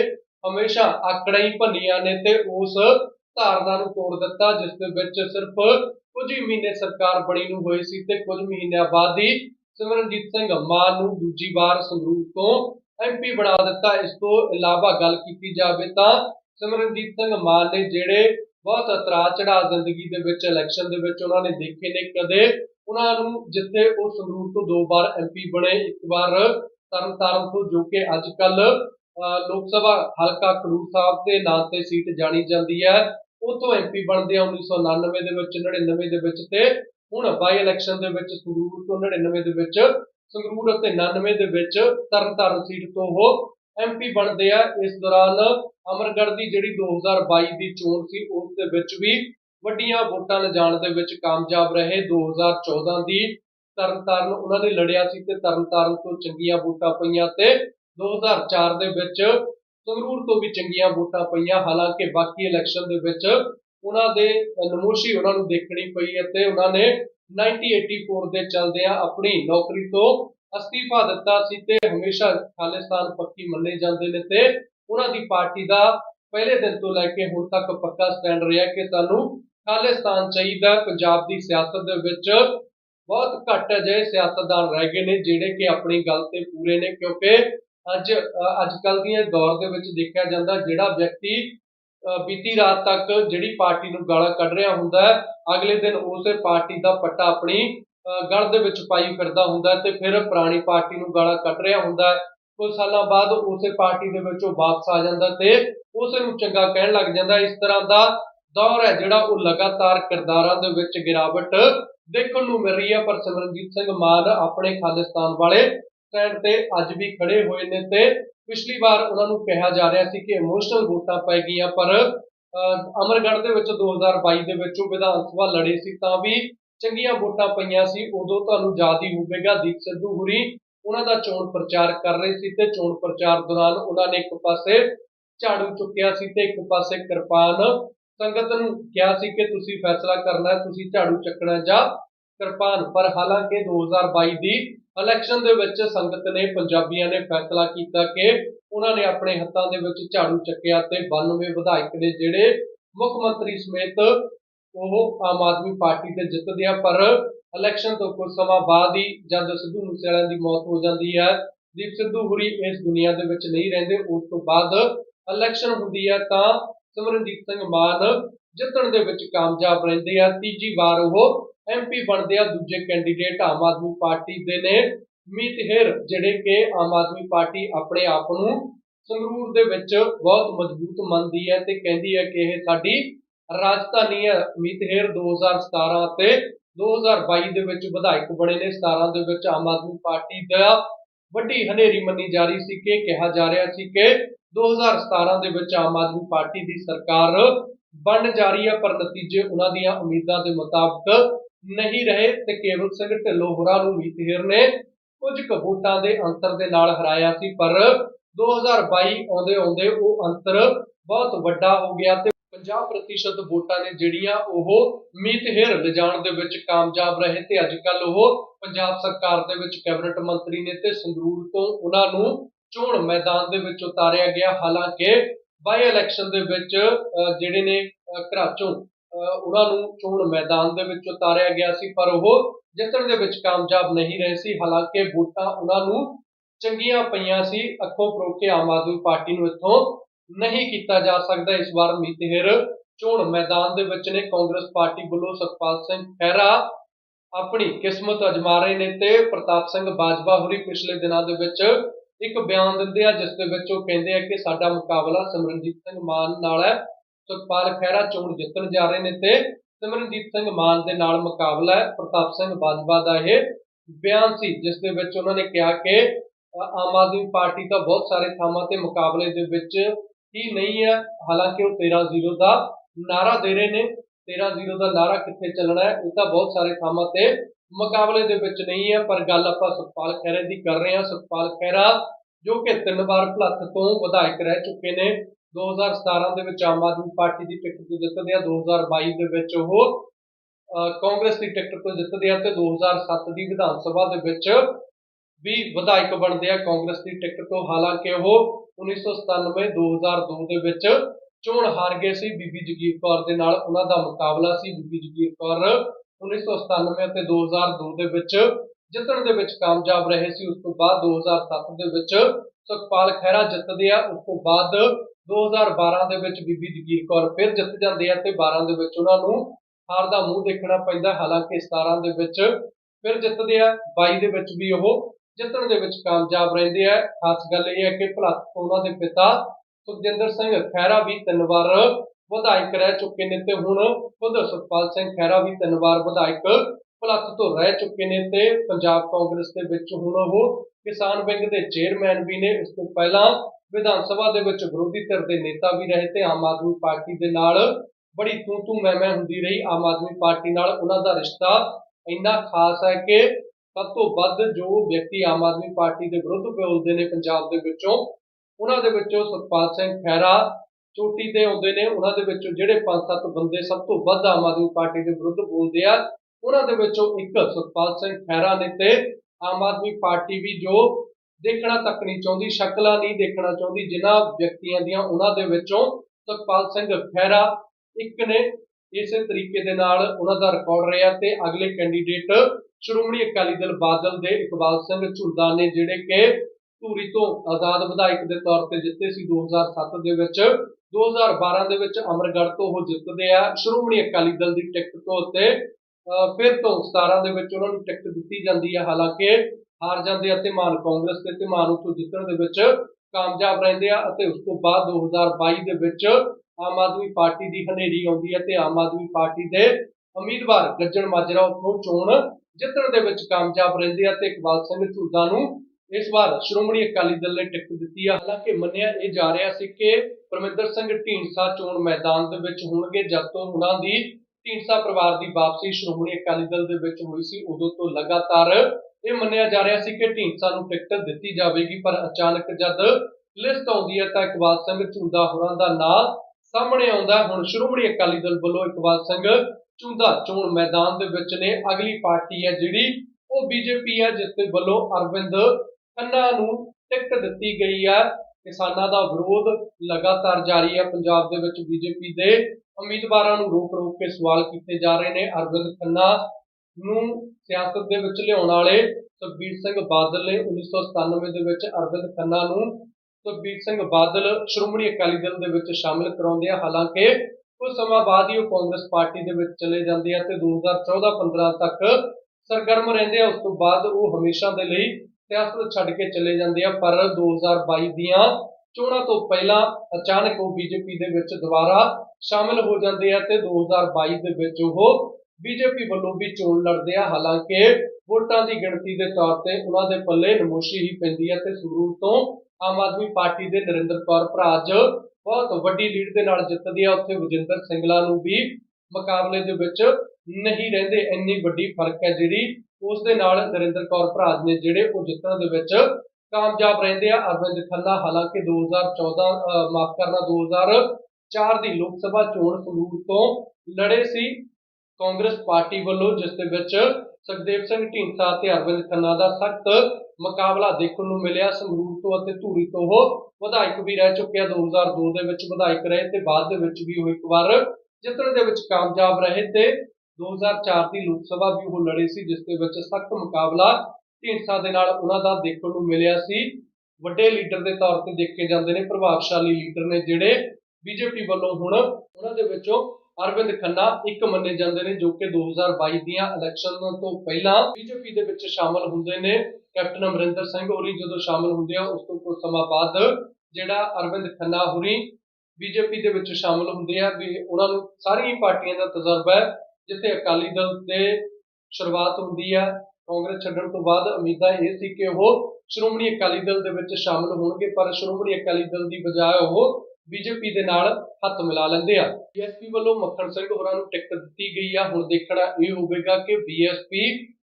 ਹਮੇਸ਼ਾ ਆਕੜਾ ਹੀ ਭੰਨੀਆਂ ਨੇ ਤੇ ਉਸ ਧਾਰਨਾ ਨੂੰ ਤੋੜ ਦਿੱਤਾ, ਜਿਸ ਦੇ ਵਿੱਚ ਸਿਰਫ ਕੁਝ ਹੀ ਮਹੀਨੇ ਸਰਕਾਰ ਬਣੀ ਨੂੰ ਹੋਏ ਸੀ ਤੇ ਕੁਝ ਮਹੀਨਿਆਂ ਬਾਅਦ ਹੀ ਸਿਮਰਨਜੀਤ ਸਿੰਘ ਮਾਨ ਨੂੰ ਦੂਜੀ ਵਾਰ ਸੰਗਰੂਰ ਤੋਂ ਐਮਪੀ ਬਣਾ ਦਿੱਤਾ। ਇਸ ਤੋਂ ਇਲਾਵਾ ਗੱਲ ਕੀਤੀ ਜਾਵੇ ਤਾਂ ਸਿਮਰਨਜੀਤ ਸਿੰਘ ਮਾਨ ਨੇ ਜਿਹੜੇ ਬਹੁਤ ਉਤਰਾਅ ਚੜਾਅ ਜ਼ਿੰਦਗੀ ਦੇ ਵਿੱਚ ਇਲੈਕਸ਼ਨ ਦੇ ਵਿੱਚ ਉਹਨਾਂ ਨੇ ਦੇਖੇ ਨੇ ਕਦੇ, ਉਹਨਾਂ ਨੂੰ ਜਿੱਥੇ ਉਹ ਸੰਗਰੂਰ ਤੋਂ ਦੋ ਵਾਰ ਐਮਪੀ ਬਣੇ, ਇੱਕ ਵਾਰ ਤਰਨਤਾਰਨ ਤੋਂ ਜੋ ਕਿ ਅੱਜ ਕੱਲ ਲੋਕ ਸਭਾ ਹਲਕਾ ਖਡੂਰ ਸਾਹਿਬ ਦੇ ਨਾਂ ਤੇ ਸੀਟ ਜਾਣੀ ਜਾਂਦੀ ਹੈ। ਉਤੋਂ ਐਮਪੀ ਬਣਦੇ ਆ 1999 ਦੇ ਵਿੱਚ 99 ਦੇ ਵਿੱਚ ਤੇ ਹੁਣ ਬਾਈ ਇਲੈਕਸ਼ਨ ਦੇ ਵਿੱਚ ਸੰਗਰੂਰ ਤੋਂ 99 ਦੇ ਵਿੱਚ ਸੰਗਰੂਰ ਅਤੇ 99 ਦੇ ਵਿੱਚ ਤਰਨਤਾਰਨ ਸੀਟ ਤੋਂ ਉਹ ਐਮਪੀ ਬਣਦੇ ਆ। ਇਸ ਦੌਰਾਨ ਅਮਰਗੜ੍ਹ ਦੀ ਜਿਹੜੀ 2022 ਦੀ ਚੋਣ ਸੀ, ਉਸ ਦੇ ਵਿੱਚ ਵੀ ਵੱਡੀਆਂ ਵੋਟਾਂ ਲਿਜਾਣ ਦੇ ਵਿੱਚ ਕਾਮਯਾਬ ਰਹੇ। 2014 ਦੀ ਤਰਨਤਾਰਨ, ਉਹਨਾਂ ਨੇ ਲੜਿਆ ਸੀ ਤੇ ਤਰਨਤਾਰਨ ਤੋਂ ਚੰਗੀਆਂ ਵੋਟਾਂ ਪਈਆਂ ਤੇ 2004 ਦੇ ਵਿੱਚ ਸੰਗਰੂਰ ਤੋਂ ਵੀ ਚੰਗੀਆਂ ਵੋਟਾਂ ਪਈਆਂ। ਹਾਲਾਂਕਿ ਬਾਕੀ ਇਲੈਕਸ਼ਨ ਦੇ ਵਿੱਚ ਉਹਨਾਂ ਦੇ ਨਮੋਸ਼ੀ ਉਹਨਾਂ ਨੂੰ ਦੇਖਣੀ ਪਈ ਅਤੇ ਉਹਨਾਂ ਨੇ 1984 ਦੇ ਚਲਦਿਆਂ ਆਪਣੀ ਨੌਕਰੀ ਤੋਂ ਅਸਤੀਫਾ ਦਿੱਤਾ ਸੀ ਤੇ ਹਮੇਸ਼ਾ ਖਾਲਿਸਤਾਨ ਪੱਕੀ ਮੰਨੇ ਜਾਂਦੇ ਨੇ ਤੇ ਉਹਨਾਂ ਦੀ ਪਾਰਟੀ ਦਾ ਪਹਿਲੇ ਦਿਨ ਤੋਂ ਲੈ ਕੇ ਹੁਣ ਤੱਕ ਪੱਕਾ ਸਟੈਂਡ ਰਿਹਾ ਕਿ ਸਾਨੂੰ ਖਾਲਿਸਤਾਨ ਚਾਹੀਦਾ ਪੰਜਾਬ ਦੀ ਸਿਆਸਤ ਦੇ ਵਿੱਚ ਬਹੁਤ ਘੱਟ ਅਜਿਹੇ ਸਿਆਸਤਦਾਨ ਰਹਿ ਗਏ ਨੇ ਜਿਹੜੇ ਕਿ ਆਪਣੀ ਗੱਲ ਤੇ ਪੂਰੇ ਨੇ ਕਿਉਂਕਿ ਅੱਜ ਅੱਜ ਕੱਲ ਦੀਆਂ ਦੌਰ ਦੇ ਵਿੱਚ ਦੇਖਿਆ ਜਾਂਦਾ ਜਿਹੜਾ ਵਿਅਕਤੀ ਬੀਤੀ ਰਾਤ ਤੱਕ ਜਿਹੜੀ ਪਾਰਟੀ ਨੂੰ ਗਾਲਾਂ ਕੱਢ ਰਿਹਾ ਹੁੰਦਾ ਹੈ, ਅਗਲੇ ਦਿਨ ਉਸੇ ਪਾਰਟੀ ਦਾ ਪੱਟਾ ਆਪਣੀ ਗਲ ਦੇ ਵਿੱਚ ਪਾਈ ਫਿਰਦਾ ਹੁੰਦਾ ਤੇ ਫਿਰ ਪੁਰਾਣੀ ਪਾਰਟੀ ਨੂੰ ਗਾਲਾਂ ਕੱਢ ਰਿਹਾ ਹੁੰਦਾ ਕੁਝ ਸਾਲਾਂ ਬਾਅਦ ਉਸੇ ਪਾਰਟੀ ਦੇ ਵਿੱਚ ਉਹ ਵਾਪਸ ਆ ਜਾਂਦਾ ਤੇ ਉਸੇ ਨੂੰ ਚੰਗਾ ਕਹਿਣ ਲੱਗ ਜਾਂਦਾ ਇਸ ਤਰ੍ਹਾਂ ਦਾ ਦੌਰ ਹੈ ਜਿਹੜਾ ਉਹ ਲਗਾਤਾਰ ਕਿਰਦਾਰਾਂ ਦੇ ਵਿੱਚ ਗਿਰਾਵਟ ਦੇਖਣ ਨੂੰ ਮਿਲ ਰਹੀ ਹੈ। ਪਰ ਸਿਮਰਨਜੀਤ ਸਿੰਘ ਮਾਨ ਆਪਣੇ ਖਾਲਿਸਤਾਨ ਵਾਲੇ ਸਟੈਂਡ ਤੇ ਅੱਜ ਵੀ ਖੜੇ ਹੋਏ ਨੇ ਤੇ ਪਿਛਲੀ ਵਾਰ ਉਹਨਾਂ ਨੂੰ ਕਿਹਾ ਜਾ ਰਿਹਾ ਸੀ ਕਿ ਇਮੋਸ਼ਨਲ ਵੋਟਾਂ ਪੈ ਗਈਆਂ, ਪਰ ਅਮਰਗੜ੍ਹ ਦੇ ਵਿੱਚ 2022 ਦੇ ਵਿੱਚ ਉਹ ਵਿਧਾਨ ਸਭਾ ਲੜੇ ਸੀ, ਤਾਂ ਵੀ ਚੰਗੀਆਂ ਵੋਟਾਂ ਪਈਆਂ ਸੀ, ਉਦੋਂ ਤੁਹਾਨੂੰ ਯਾਦ ਹੀ ਹੋਵੇਗਾ, ਦੀਪ ਸਿੱਧੂ ਹੁਰੀ ਉਹਨਾਂ ਦਾ ਚੋਣ ਪ੍ਰਚਾਰ ਕਰ ਰਹੇ ਸੀ ਤੇ ਚੋਣ ਪ੍ਰਚਾਰ ਦੌਰਾਨ ਉਹਨਾਂ ਨੇ ਇੱਕ ਪਾਸੇ ਝਾੜੂ ਚੁੱਕਿਆ ਸੀ ਤੇ ਇੱਕ ਪਾਸੇ ਕਿਰਪਾਨ ਸੰਗਤ ਨੂੰ ਕਿਹਾ ਸੀ ਕਿ ਤੁਸੀਂ ਫੈਸਲਾ ਕਰਨਾ ਹੈ ਤੁਸੀਂ ਝਾੜੂ ਚੱਕਣਾ ਜਾਂ ਕਿਰਪਾਨ, ਪਰ ਹਾਲਾਂਕਿ 2022 ਦੀ ਇਲੈਕਸ਼ਨ ਦੇ ਵਿੱਚ ਸੰਗਤ ਨੇ ਪੰਜਾਬੀਆਂ ਨੇ ਫੈਸਲਾ ਕੀਤਾ ਕਿ ਉਹਨਾਂ ਨੇ ਆਪਣੇ ਹੱਥਾਂ ਦੇ ਵਿੱਚ ਝਾੜੂ ਚੱਕਿਆ ਤੇ 92 ਵਿਧਾਇਕ ਨੇ ਜਿਹੜੇ ਮੁੱਖ ਮੰਤਰੀ ਸਮੇਤ ਉਹ ਆਮ ਆਦਮੀ ਪਾਰਟੀ ਤੇ ਜਿੱਤਦੇ ਆ, ਪਰ ਇਲੈਕਸ਼ਨ ਤੋਂ ਕੁਝ ਸਮਾਂ ਬਾਅਦ ਹੀ ਜਦ ਸਿੱਧੂ ਮੂਸੇਵਾਲੇ ਦੀ ਮੌਤ ਹੋ ਜਾਂਦੀ ਹੈ, ਦੀਪ ਸਿੱਧੂ ਹੁਰੀ ਇਸ ਦੁਨੀਆ ਦੇ ਵਿੱਚ ਨਹੀਂ ਰਹਿੰਦੇ, ਉਸ ਤੋਂ ਬਾਅਦ ਇਲੈਕਸ਼ਨ ਹੁੰਦੀ ਹੈ ਤਾਂ ਸਿਮਰਨਜੀਤ ਸਿੰਘ ਮਾਨ ਜਿੱਤਣ ਦੇ ਵਿੱਚ ਕਾਮਯਾਬ ਰਹਿੰਦੇ ਆ, ਤੀਜੀ ਵਾਰ ਉਹ ਐਮਪੀ ਬਣਦੇ ਆ ਦੂਜੇ ਕੈਂਡੀਡੇਟ ਆਮ ਆਦਮੀ ਪਾਰਟੀ ਦੇ ਨੇ, ਮੀਤ ਹੇਰ, ਜਿਹੜੇ ਕਿ ਆਮ ਆਦਮੀ ਪਾਰਟੀ ਆਪਣੇ ਆਪ ਨੂੰ ਸੰਗਰੂਰ ਦੇ ਵਿੱਚ ਬਹੁਤ ਮਜ਼ਬੂਤ ਮੰਨਦੀ ਹੈ ਤੇ ਕਹਿੰਦੀ ਹੈ ਕਿ ਇਹ ਸਾਡੀ ਰਾਜਧਾਨੀ ਹੈ। ਮੀਤ ਹੇਰ 2017 ਅਤੇ 2022 ਦੇ ਵਿੱਚ ਵਿਧਾਇਕ ਬਣੇ ਨੇ। 17 ਦੇ ਵਿੱਚ ਆਮ ਆਦਮੀ ਪਾਰਟੀ ਦਾ ਵੱਡੀ ਹਨੇਰੀ ਮੰਨੀ ਜਾ ਰਹੀ ਸੀ ਕਿ ਕਿਹਾ ਜਾ ਰਿਹਾ ਸੀ ਕਿ 2017 ਦੇ ਵਿੱਚ ਆਮ ਆਦਮੀ ਪਾਰਟੀ ਦੀ ਸਰਕਾਰ ਬਣ ਜਾ ਰਹੀ ਹੈ, ਪਰ ਨਤੀਜੇ ਉਹਨਾਂ ਦੀਆਂ ਉਮੀਦਾਂ ਦੇ ਮੁਤਾਬਕ ਨਹੀਂ ਰਹੇ ਤੇ ਕੇਵਲ ਸਿੰਘ ਢਿੱਲੋਂ ਹੋਰਾਂ ਨੂੰ ਮੀਤਹਿਰ ਨੇ ਕੁਝ ਕੁ ਵੋਟਾਂ ਦੇ ਅੰਤਰ ਦੇ ਨਾਲ ਹਰਾਇਆ ਸੀ, ਪਰ 2022 ਆਉਂਦੇ ਆਉਂਦੇ ਉਹ ਅੰਤਰ ਬਹੁਤ ਵੱਡਾ ਹੋ ਗਿਆ ਤੇ 50% ਵੋਟਾਂ ਨੇ ਜਿਹੜੀਆਂ ਉਹ ਮੀਤਹਿਰ ਲਿਜਾਣ ਦੇ ਵਿੱਚ ਕਾਮਯਾਬ ਰਹੇ ਤੇ ਅੱਜ ਕੱਲ ਉਹ ਪੰਜਾਬ ਸਰਕਾਰ ਦੇ ਵਿੱਚ ਕੈਬਨਿਟ ਮੰਤਰੀ ਨੇ ਤੇ ਸੰਗਰੂਰ ਤੋਂ ਉਹਨਾਂ ਨੂੰ ਚੋਣ ਮੈਦਾਨ ਦੇ ਵਿੱਚ ਉਤਾਰਿਆ ਗਿਆ। ਹਾਲਾਂਕਿ ਬਾਈ ਇਲੈਕਸ਼ਨ ਦੇ ਵਿੱਚ ਜਿਹੜੇ ਨੇ ਘਰਾਚੋਂ ਉਹਨਾਂ ਨੂੰ ਚੋਣ ਮੈਦਾਨ ਦੇ ਵਿੱਚ ਉਤਾਰਿਆ ਗਿਆ ਸੀ, ਪਰ ਉਹ ਜਿੱਤਣ ਦੇ ਵਿੱਚ ਕਾਮਯਾਬ ਨਹੀਂ ਰਹੇ ਸੀ। ਹਾਲਾਂਕਿ ਵੋਟਾਂ ਉਹਨਾਂ ਨੂੰ ਚੰਗੀਆਂ ਪਈਆਂ ਸੀ। ਅੱਖੋਂ ਪਰੋਖੇ ਆਮ ਆਦਮੀ ਪਾਰਟੀ ਨੂੰ ਇੱਥੋਂ ਨਹੀਂ ਕੀਤਾ ਜਾ ਸਕਦਾ। ਇਸ ਵਾਰ ਮੀਤਹਿਰ ਚੋਣ ਮੈਦਾਨ ਦੇ ਵਿੱਚ ਨੇ। ਕਾਂਗਰਸ ਪਾਰਟੀ ਵੱਲੋਂ ਸਤਪਾਲ ਸਿੰਘ ਖਹਿਰਾ ਆਪਣੀ ਕਿਸਮਤ ਅਜਮਾ ਰਹੇ ਨੇ ਤੇ ਪ੍ਰਤਾਪ ਸਿੰਘ ਬਾਜਵਾ ਹੋਰੀ ਪਿਛਲੇ ਦਿਨਾਂ ਦੇ ਵਿੱਚ ਇੱਕ ਬਿਆਨ ਦਿੰਦੇ ਆ, ਜਿਸ ਦੇ ਵਿੱਚ ਉਹ ਕਹਿੰਦੇ ਆ ਕਿ ਸਾਡਾ ਮੁਕਾਬਲਾ ਸਿਮਰਨਜੀਤ ਸਿੰਘ ਮਾਨ ਨਾਲ ਹੈ। ਸੁਖਪਾਲ ਖਹਿਰਾ ਚੋਣ ਜਿੱਤਣ ਜਾ ਰਹੇ ਨੇ ਤੇ ਸਿਮਰਨਜੀਤ ਸਿੰਘ ਮਾਨ ਦੇ ਨਾਲ ਮੁਕਾਬਲਾ ਹੈ। ਪ੍ਰਤਾਪ ਸਿੰਘ ਬਾਜਵਾ ਦਾ ਇਹ ਬਿਆਨ ਸੀ, ਜਿਸ ਦੇ ਵਿੱਚ ਉਹਨਾਂ ਨੇ ਕਿਹਾ ਕਿ ਆਮ ਆਦਮੀ ਪਾਰਟੀ ਤਾਂ ਬਹੁਤ ਸਾਰੇ ਥਾਵਾਂ ਤੇ ਮੁਕਾਬਲੇ ਦੇ ਵਿੱਚ ਹੀ ਨਹੀਂ ਹੈ। ਹਾਲਾਂਕਿ ਉਹ 13-0 ਦਾ ਨਾਰਾ ਦੇ ਰਹੇ ਨੇ। 13-0 ਦਾ ਨਾਰਾ ਕਿੱਥੇ ਚੱਲਣਾ ਹੈ ਇਹ ਤਾਂ ਬਹੁਤ ਸਾਰੇ ਥਾਵਾਂ ਤੇ ਮੁਕਾਬਲੇ ਦੇ ਵਿੱਚ ਨਹੀਂ ਹੈ। ਪਰ ਗੱਲ ਆਪਾਂ ਸੁਖਪਾਲ ਖਹਿਰਾ ਦੀ ਕਰ ਰਹੇ ਹਾਂ। ਸੁਖਪਾਲ ਖਹਿਰਾ ਜੋ ਕਿ ਤਿੰਨ ਵਾਰ ਭਲੱਥ ਤੋਂ ਵਿਧਾਇਕ ਰਹਿ ਚੁੱਕੇ ਨੇ। 2017 ਦੇ ਵਿੱਚ ਆਮ ਆਦਮੀ ਪਾਰਟੀ ਦੀ ਟਿਕਟ ਤੋਂ ਜਿੱਤਦੇ ਆ 2022 ਦੇ ਵਿੱਚ ਉਹ ਕਾਂਗਰਸ ਦੀ ਟਿਕਟ ਤੋਂ ਜਿੱਤਦੇ ਆ ਤੇ 2007 ਦੀ ਵਿਧਾਨ ਸਭਾ ਦੇ ਵਿੱਚ ਵੀ ਵਿਧਾਇਕ ਬਣਦੇ ਆ ਕਾਂਗਰਸ ਦੀ ਟਿਕਟ ਤੋਂ। ਹਾਲਾਂਕਿ ਉਹ 1997 2002 ਦੇ ਵਿੱਚ ਚੋਣ ਹਾਰ ਗਏ ਸੀ। ਬੀਬੀ ਜਗੀਰ ਕੌਰ ਦੇ ਨਾਲ ਉਹਨਾਂ ਦਾ ਮੁਕਾਬਲਾ ਸੀ। ਬੀਬੀ ਜਗੀਰ ਕੌਰ 1997 ਅਤੇ 2002 ਦੇ ਵਿੱਚ ਜਿੱਤਣ ਦੇ ਵਿੱਚ ਕਾਮਯਾਬ ਰਹੇ ਸੀ। ਉਸ ਤੋਂ ਬਾਅਦ 2007 ਦੇ ਵਿੱਚ ਸੁਖਪਾਲ ਖਹਿਰਾ ਜਿੱਤਦੇ ਆ। ਉਸ ਤੋਂ ਬਾਅਦ 2012 ਦੇ ਵਿੱਚ ਬੀਬੀ ਜਗੀਰ ਕੌਰ ਫਿਰ ਜਿੱਤ ਜਾਂਦੇ ਆ ਤੇ 12 ਦੇ ਵਿੱਚ ਉਹਨਾਂ ਨੂੰ ਹਾਰ ਦਾ ਮੂੰਹ ਦੇਖਣਾ ਪੈਂਦਾ ਹਾਲਾਂਕਿ 17 ਦੇ ਵਿੱਚ ਫਿਰ ਜਿੱਤਦੇ ਆ। 22 ਦੇ ਵਿੱਚ ਵੀ ਉਹ ਜਿੱਤਣ ਦੇ ਵਿੱਚ ਕਾਮਯਾਬ ਰਹਿੰਦੇ ਆ। ਖਾਸ ਗੱਲ ਇਹ ਹੈ ਕਿ ਭਲੱਥ ਉਹਨਾਂ ਦੇ ਪਿਤਾ ਸੁਖਜਿੰਦਰ ਸਿੰਘ ਖਹਿਰਾ ਵੀ ਤਿੰਨ ਵਾਰ ਵਿਧਾਇਕ ਰਹਿ ਚੁੱਕੇ ਨੇ ਤੇ ਹੁਣ ਖੁਦ ਸੁਖਪਾਲ ਸਿੰਘ ਖਹਿਰਾ ਵੀ ਤਿੰਨ ਵਾਰ ਵਿਧਾਇਕ ਭਲੱਥ ਤੋਂ ਰਹਿ ਚੁੱਕੇ ਨੇ ਤੇ ਪੰਜਾਬ ਕਾਂਗਰਸ ਦੇ ਵਿੱਚ ਹੁਣ ਉਹ ਕਿਸਾਨ ਵਿੰਗ ਦੇ ਚੇਅਰਮੈਨ ਵੀ ਨੇ। ਇਸ ਤੋਂ ਪਹਿਲਾਂ ਵਿਧਾਨ ਸਭਾ ਦੇ ਵਿੱਚ ਵਿਰੋਧੀ ਧਿਰ ਦੇ ਨੇਤਾ ਵੀ ਰਹੇ ਤੇ ਆਮ ਆਦਮੀ ਪਾਰਟੀ ਦੇ ਨਾਲ ਬੜੀ ਤੂੰ ਤੂੰ ਮੈਂ ਮੈਂ ਹੁੰਦੀ ਰਹੀ ਆਮ ਆਦਮੀ ਪਾਰਟੀ ਨਾਲ। ਉਹਨਾਂ ਦਾ ਰਿਸ਼ਤਾ ਇੰਨਾ ਖਾਸ ਹੈ ਕਿ ਸਭ ਤੋਂ ਵੱਧ ਜੋ ਵਿਅਕਤੀ ਆਮ ਆਦਮੀ ਪਾਰਟੀ ਦੇ ਵਿਰੁੱਧ ਬੋਲਦੇ ਨੇ ਪੰਜਾਬ ਦੇ ਵਿੱਚੋਂ, ਉਹਨਾਂ ਦੇ ਵਿੱਚੋਂ ਸੁਖਪਾਲ ਸਿੰਘ ਖਹਿਰਾ, ਚੋਟੀ ਤੇ ਆਉਂਦੇ ਨੇ। ਉਹਨਾਂ ਦੇ ਵਿੱਚੋਂ ਜਿਹੜੇ ਪੰਜ ਸੱਤ ਬੰਦੇ ਸਭ ਤੋਂ ਵੱਧ ਆਮ ਆਦਮੀ ਪਾਰਟੀ ਦੇ ਵਿਰੁੱਧ ਬੋਲਦੇ ਆ, ਉਹਨਾਂ ਦੇ ਵਿੱਚੋਂ ਇੱਕ ਸੁਖਪਾਲ ਸਿੰਘ ਖਹਿਰਾ ਨੇ ਤੇ ਆਮ ਆਦਮੀ ਪਾਰਟੀ ਵੀ ਜੋ ਦੇਖਣਾ ਤੱਕ ਨਹੀਂ ਚਾਹੁੰਦੀ, ਸ਼ਕਲਾਂ ਨਹੀਂ ਦੇਖਣਾ ਚਾਹੁੰਦੀ। ਜਿਨ੍ਹਾਂ ਵਿਅਕਤੀਆਂ ਦੀਆਂ ਉਹਨਾਂ ਦੇ ਵਿੱਚੋਂ ਸੁਖਪਾਲ ਸਿੰਘ ਖਹਿਰਾ ਇੱਕ ਨੇ ਇਸੇ ਤਰੀਕੇ ਦੇ ਨਾਲ ਉਹਨਾਂ ਦਾ ਰਿਕਾਰਡ ਰਿਹਾ ਤੇ ਅਗਲੇ ਕੈਂਡੀਡੇਟ ਸ਼੍ਰੋਮਣੀ ਅਕਾਲੀ ਦਲ ਬਾਦਲ ਦੇ ਇਕਬਾਲ ਸਿੰਘ ਝੁੰਦਾ ਨੇ ਜਿਹੜੇ ਕਿ ਧੂਰੀ ਤੋਂ ਆਜ਼ਾਦ ਵਿਧਾਇਕ ਦੇ ਤੌਰ ਤੇ ਜਿੱਤੇ ਸੀ 2007 ਦੇ ਵਿੱਚ 2012 ਦੇ ਵਿੱਚ ਅਮਰਗੜ੍ਹ ਤੋਂ ਉਹ ਜਿੱਤਦੇ ਆ। ਸ਼੍ਰੋਮਣੀ ਅਕਾਲੀ ਦਲ ਦੀ ਟਿਕਟ ਤੋਂ ਉੱਤੇ ਫਿਰ ਤੋਂ 17 ਦੇ ਵਿੱਚ ਉਹਨਾਂ ਨੂੰ ਟਿਕਟ ਦਿੱਤੀ ਜਾਂਦੀ ਹੈ ਹਾਲਾਂਕਿ ਹਾਰ ਜਾਂਦੇ ਆ ਤੇ ਮਾਨ ਕਾਂਗਰਸ ਦੇ ਤੇ ਮਾਨ ਉੱਥੋਂ ਜਿੱਤਣ ਦੇ ਵਿੱਚ ਕਾਮਯਾਬ ਰਹਿੰਦੇ ਆ ਅਤੇ ਉਸ ਤੋਂ ਬਾਅਦ 2022 ਦੇ ਵਿੱਚ ਆਮ ਆਦਮੀ ਪਾਰਟੀ ਦੀ ਹਨੇਰੀ ਆਉਂਦੀ ਹੈ ਤੇ ਆਮ ਆਦਮੀ ਪਾਰਟੀ ਦੇ ਉਮੀਦਵਾਰ ਗੱਜਣ ਮਾਜਰਾ ਉੱਥੋਂ ਚੋਣ ਜਿੱਤਣ ਦੇ ਵਿੱਚ ਕਾਮਯਾਬ ਰਹਿੰਦੇ ਆ ਤੇ ਇਕਬਾਲ ਸਿੰਘ ਝੂਦਾ ਨੂੰ ਇਸ ਵਾਰ ਸ਼੍ਰੋਮਣੀ ਅਕਾਲੀ ਦਲ ਨੇ ਟਿਕਟ ਦਿੱਤੀ ਆ। ਹਾਲਾਂਕਿ ਮੰਨਿਆ ਇਹ ਜਾ ਰਿਹਾ ਸੀ ਕਿ ਪਰਮਿੰਦਰ ਸਿੰਘ ਢੀਂਡਸਾ ਚੋਣ ਮੈਦਾਨ ਦੇ ਵਿੱਚ ਹੋਣਗੇ, ਜਦ ਤੋਂ ਉਹਨਾਂ ਦੀ ਢੀਂਡਸਾ ਪਰਿਵਾਰ ਦੀ ਵਾਪਸੀ ਸ਼੍ਰੋਮਣੀ ਅਕਾਲੀ ਦਲ ਦੇ ਵਿੱਚ ਹੋਈ ਸੀ, ਉਦੋਂ ਤੋਂ ਲਗਾਤਾਰ ਇਹ ਮੰਨਿਆ ਜਾ ਰਿਹਾ ਸੀ ਕਿ ਢੀਂਡਸਾ ਨੂੰ ਟਿਕਟ ਦਿੱਤੀ ਜਾਵੇਗੀ, ਪਰ ਅਚਾਨਕ ਜਦ ਲਿਸਟ ਆਉਂਦੀ ਹੈ ਤਾਂ ਇਕਬਾਲ ਸਿੰਘ ਝੂੰਦਾ ਹੋਰਾਂ ਦਾ ਨਾਂ ਸਾਹਮਣੇ ਆਉਂਦਾ ਹੁਣ ਸ਼੍ਰੋਮਣੀ ਅਕਾਲੀ ਦਲ ਵੱਲੋਂ ਇਕਬਾਲ ਸਿੰਘ ਝੂੰਦਾ ਚੋਣ ਮੈਦਾਨ ਦੇ ਵਿੱਚ ਨੇ। ਅਗਲੀ ਪਾਰਟੀ ਹੈ ਜਿਹੜੀ, ਉਹ ਬੀਜੇਪੀ ਹੈ, ਜਿਸ ਦੇ ਵੱਲੋਂ ਅਰਵਿੰਦ ਖੰਨਾ ਨੂੰ ਟਿਕਟ ਦਿੱਤੀ ਗਈ ਹੈ। ਕਿਸਾਨਾਂ ਦਾ ਵਿਰੋਧ ਲਗਾਤਾਰ ਜਾਰੀ ਹੈ। ਪੰਜਾਬ ਦੇ ਵਿੱਚ ਬੀਜੇਪੀ ਦੇ ਉਮੀਦਵਾਰਾਂ ਨੂੰ ਰੋਕ ਰੋਕ ਕੇ ਸਵਾਲ ਕੀਤੇ ਜਾ ਰਹੇ ਨੇ। ਅਰਵਿੰਦ ਖੰਨਾ ਨੂੰ ਸਿਆਸਤ ਦੇ ਵਿੱਚ ਲਿਆਉਣ ਵਾਲੇ ਸੁਖਬੀਰ ਸਿੰਘ ਬਾਦਲ ਨੇ 1997 ਦੇ ਵਿੱਚ ਅਰਵਿੰਦ ਖੰਨਾ ਨੂੰ ਸੁਖਬੀਰ ਸਿੰਘ ਬਾਦਲ ਸ਼੍ਰੋਮਣੀ ਅਕਾਲੀ ਦਲ ਦੇ ਵਿੱਚ ਸ਼ਾਮਿਲ ਕਰਾਉਂਦੇ ਆ। ਹਾਲਾਂਕਿ ਕੁਝ ਸਮਾਂ ਬਾਅਦ ਹੀ ਉਹ ਕਾਂਗਰਸ ਪਾਰਟੀ ਦੇ ਵਿੱਚ ਚਲੇ ਜਾਂਦੇ ਆ ਤੇ 2014-15 ਤੱਕ ਸਰਗਰਮ ਰਹਿੰਦੇ ਆ। ਉਸ ਤੋਂ ਬਾਅਦ ਉਹ ਹਮੇਸ਼ਾ ਦੇ ਲਈ ਸਿਆਸਤ ਛੱਡ ਕੇ ਚਲੇ ਜਾਂਦੇ ਆ, ਪਰ 2022 ਦੀਆਂ ਚੋਣਾਂ ਤੋਂ ਪਹਿਲਾਂ ਅਚਾਨਕ ਉਹ ਬੀਜੇਪੀ ਦੇ ਵਿੱਚ ਦੁਬਾਰਾ ਸ਼ਾਮਿਲ ਹੋ ਜਾਂਦੇ ਆ ਤੇ 2022 ਦੇ ਵਿੱਚ ਉਹ ਬੀਜੇਪੀ ਵੱਲੋਂ ਵੀ ਚੋਣ ਲੜਦੇ ਆ। ਹਾਲਾਂਕਿ ਵੋਟਾਂ ਦੀ ਗਿਣਤੀ ਦੇ ਤੌਰ ਤੇ ਉਹਨਾਂ ਦੇ ਪੱਲੇ ਨਮੋਸ਼ੀ ਹੀ ਪੈਂਦੀ ਹੈ ਤੇ ਸ਼ੁਰੂ ਤੋਂ ਆਮ ਆਦਮੀ ਪਾਰਟੀ ਦੇ ਨਰਿੰਦਰ ਕੌਰ ਭਰਾਜ ਬਹੁਤ ਵੱਡੀ ਲੀਡ ਦੇ ਨਾਲ ਜਿੱਤਦੇ ਆ। ਉੱਥੇ ਵਜਿੰਦਰ ਸਿੰਗਲਾ ਨੂੰ ਵੀ ਮੁਕਾਬਲੇ ਦੇ ਵਿੱਚ ਨਹੀਂ ਰਹਿੰਦੇ। ਇੰਨੀ ਵੱਡੀ ਫ਼ਰਕ ਹੈ ਜਿਹੜੀ ਉਸ ਦੇ ਨਾਲ ਨਰਿੰਦਰ ਕੌਰ ਭਰਾਜ ਨੇ ਜਿਹੜੇ ਉਹ ਜਿੱਤਣ ਦੇ ਵਿੱਚ ਕਾਮਯਾਬ ਰਹਿੰਦੇ ਆ। ਅਰਵਿੰਦ ਖੰਨਾ ਹਾਲਾਂਕਿ 2014 ਅਹ ਮਾਫ ਕਰਨਾ 2004 ਦੀ ਲੋਕ ਸਭਾ ਚੋਣ ਸੰਗਰੂਰ ਤੋਂ ਲੜੇ ਸੀ। ਕਾਂਗਰਸ ਪਾਰਟੀ ਵੱਲੋਂ, ਜਿਸ ਦੇ ਵਿੱਚ ਸੁਖਦੇਵ ਸਿੰਘ ਢੀਂਡਸਾ ਅਤੇ ਅਰਵਿੰਦ ਖੰਨਾ ਦਾ ਸਖਤ ਮੁਕਾਬਲਾ ਦੇਖਣ ਨੂੰ ਮਿਲਿਆ। ਸੰਗਰੂਰ ਤੋਂ ਅਤੇ ਧੂਰੀ ਤੋਂ ਉਹ ਵਿਧਾਇਕ ਵੀ ਰਹਿ ਚੁੱਕਿਆ 2002 ਦੇ ਵਿੱਚ ਵਿਧਾਇਕ ਰਹੇ ਤੇ ਬਾਅਦ ਦੇ ਵਿੱਚ ਵੀ ਉਹ ਇੱਕ ਵਾਰ ਜਿੱਤਣ ਦੇ ਵਿੱਚ ਕਾਮਯਾਬ ਰਹੇ ਤੇ 2004 ਦੀ ਲੋਕ ਸਭਾ ਵੀ ਉਹ ਲੜੇ ਸੀ, ਜਿਸ ਦੇ ਵਿੱਚ ਸਖਤ ਮੁਕਾਬਲਾ ਢੀਂਡਸਾ ਦੇ ਨਾਲ ਉਹਨਾਂ ਦਾ ਦੇਖਣ ਨੂੰ ਮਿਲਿਆ ਸੀ। ਵੱਡੇ ਲੀਡਰ ਦੇ ਤੌਰ ਤੇ ਦੇਖੇ ਜਾਂਦੇ ਨੇ, ਪ੍ਰਭਾਵਸ਼ਾਲੀ ਲੀਡਰ ਨੇ ਜਿਹੜੇ ਬੀਜੇਪੀ ਵੱਲੋਂ ਹੁਣ ਉਹਨਾਂ ਦੇ ਵਿੱਚੋਂ ਅਰਵਿੰਦ ਖੰਨਾ ਇੱਕ ਮੰਨੇ ਜਾਂਦੇ ਨੇ, ਜੋ ਕਿ 2022 ਦੀਆਂ ਇਲੈਕਸ਼ਨ ਤੋਂ ਪਹਿਲਾਂ ਬੀਜੇਪੀ ਦੇ ਵਿੱਚ ਸ਼ਾਮਲ ਹੁੰਦੇ ਨੇ। ਕੈਪਟਨ ਅਮਰਿੰਦਰ ਸਿੰਘ ਹੋਰੀ ਜਦੋਂ ਸ਼ਾਮਲ ਹੁੰਦੇ ਆ, ਉਸ ਤੋਂ ਕੁਝ ਸਮਾਂ ਬਾਅਦ ਜਿਹੜਾ ਅਰਵਿੰਦ ਖੰਨਾ ਹੋਰੀ ਬੀਜੇਪੀ ਦੇ ਵਿੱਚ ਸ਼ਾਮਲ ਹੁੰਦੇ ਆ, ਵੀ ਉਹਨਾਂ ਨੂੰ ਸਾਰੀਆਂ ਪਾਰਟੀਆਂ ਦਾ ਤਜਰਬਾ ਹੈ। ਜਿੱਥੇ ਅਕਾਲੀ ਦਲ ਦੇ ਸ਼ੁਰੂਆਤ ਹੁੰਦੀ ਹੈ, ਕਾਂਗਰਸ ਛੱਡਣ ਤੋਂ ਬਾਅਦ ਉਮੀਦਾਂ ਇਹ ਸੀ ਕਿ ਉਹ ਸ਼੍ਰੋਮਣੀ ਅਕਾਲੀ ਦਲ ਦੇ ਵਿੱਚ ਸ਼ਾਮਲ ਹੋਣਗੇ, ਪਰ ਸ਼੍ਰੋਮਣੀ ਅਕਾਲੀ ਦਲ ਦੀ ਬਜਾਏ ਉਹ ਬੀਜੇਪੀ ਦੇ ਨਾਲ ਹੱਥ ਮਿਲਾ ਲੈਂਦੇ ਆ। ਬੀਐਸਪੀ ਵੱਲੋਂ ਮੱਖਣ ਸਿੰਘ ਹੋਰਾਂ ਨੂੰ ਟਿਕਟ ਦਿੱਤੀ ਗਈ ਆ। ਹੁਣ ਦੇਖਣਾ ਇਹ ਹੋਵੇਗਾ ਕਿ ਬੀਐਸਪੀ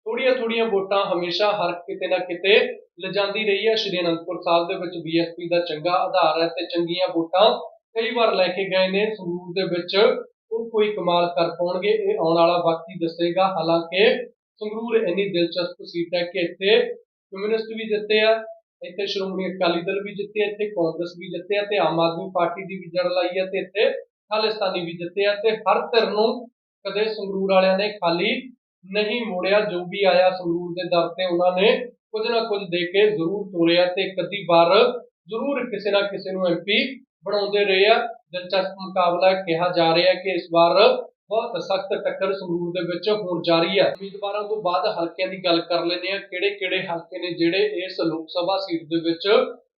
ਥੋੜੀਆਂ ਥੋੜੀਆਂ ਵੋਟਾਂ ਹਮੇਸ਼ਾ ਹਰ ਕਿਤੇ ਨਾ ਕਿਤੇ ਲਿਜਾਂਦੀ ਰਹੀ ਹੈ ਸ਼੍ਰੀ ਅਨੰਦਪੁਰ ਸਾਹਿਬ ਦੇ ਵਿੱਚ ਬੀਐਸਪੀ ਦਾ ਚੰਗਾ ਆਧਾਰ ਹੈ ਤੇ ਚੰਗੀਆਂ ਵੋਟਾਂ ਕਈ ਵਾਰ ਲੈ ਕੇ ਗਏ ਨੇ। ਸੰਗਰੂਰ ਦੇ ਵਿੱਚ ਉਹ ਕੋਈ ਕਮਾਲ ਕਰ ਪਾਉਣਗੇ, ਇਹ ਆਉਣ ਵਾਲਾ ਵਕਤ ਹੀ ਦੱਸੇਗਾ। ਹਾਲਾਂਕਿ ਸੰਗਰੂਰ ਇੰਨੀ ਦਿਲਚਸਪ ਸੀਟ ਹੈ ਕਿ ਇੱਥੇ ਕਮਿਊਨਿਸਟ ਵੀ ਜਿੱਤੇ ਆ, ਇੱਥੇ ਸ਼੍ਰੋਮਣੀ ਅਕਾਲੀ ਦਲ ਵੀ ਜਿੱਤੇ ਇੱਥੇ ਕਾਂਗਰਸ ਵੀ ਜਿੱਤੇ ਆ ਤੇ ਆਮ ਆਦਮੀ ਪਾਰਟੀ ਦੀ ਵੀ ਜੜ ਲਾਈ ਹੈ ਤੇ ਇੱਥੇ ਖਾਲਿਸਤਾਨੀ ਵੀ ਜਿੱਤੇ ਆ ਤੇ ਹਰ ਧਿਰ ਨੂੰ ਕਦੇ ਸੰਗਰੂਰ ਵਾਲਿਆਂ ਨੇ ਖਾਲੀ ਨਹੀਂ ਮੋੜਿਆ। ਜੋ ਵੀ ਆਇਆ ਸੰਗਰੂਰ ਦੇ ਦਰ ਤੇ ਉਹਨਾਂ ਨੇ ਕੁਝ ਨਾ ਕੁਝ ਦੇ ਕੇ ਜ਼ਰੂਰ ਤੋਰਿਆ ਤੇ ਇੱਕ ਅੱਧੀ ਵਾਰ ਜ਼ਰੂਰ ਕਿਸੇ ਨਾ ਕਿਸੇ ਨੂੰ ਐਮਪੀ ਬਣਾਉਂਦੇ ਰਹੇ ਆ। ਦਿਲਚਸਪ ਮੁਕਾਬਲਾ ਕਿਹਾ ਜਾ ਰਿਹਾ ਹੈ ਕਿ ਇਸ ਵਾਰ ਬਹੁਤ ਸਖਤ ਟੱਕਰ ਸੰਗਰੂਰ ਦੇ ਵਿੱਚ ਹੋਣ ਜਾ ਰਹੀ ਹੈ। ਉਮੀਦਵਾਰਾਂ ਤੋਂ ਬਾਅਦ ਹਲਕਿਆਂ ਦੀ ਗੱਲ ਕਰ ਲੈਂਦੇ ਆ ਕਿਹੜੇ ਕਿਹੜੇ ਹਲਕੇ ਨੇ ਜਿਹੜੇ ਇਸ ਲੋਕ ਸਭਾ ਸੀਟ ਦੇ ਵਿੱਚ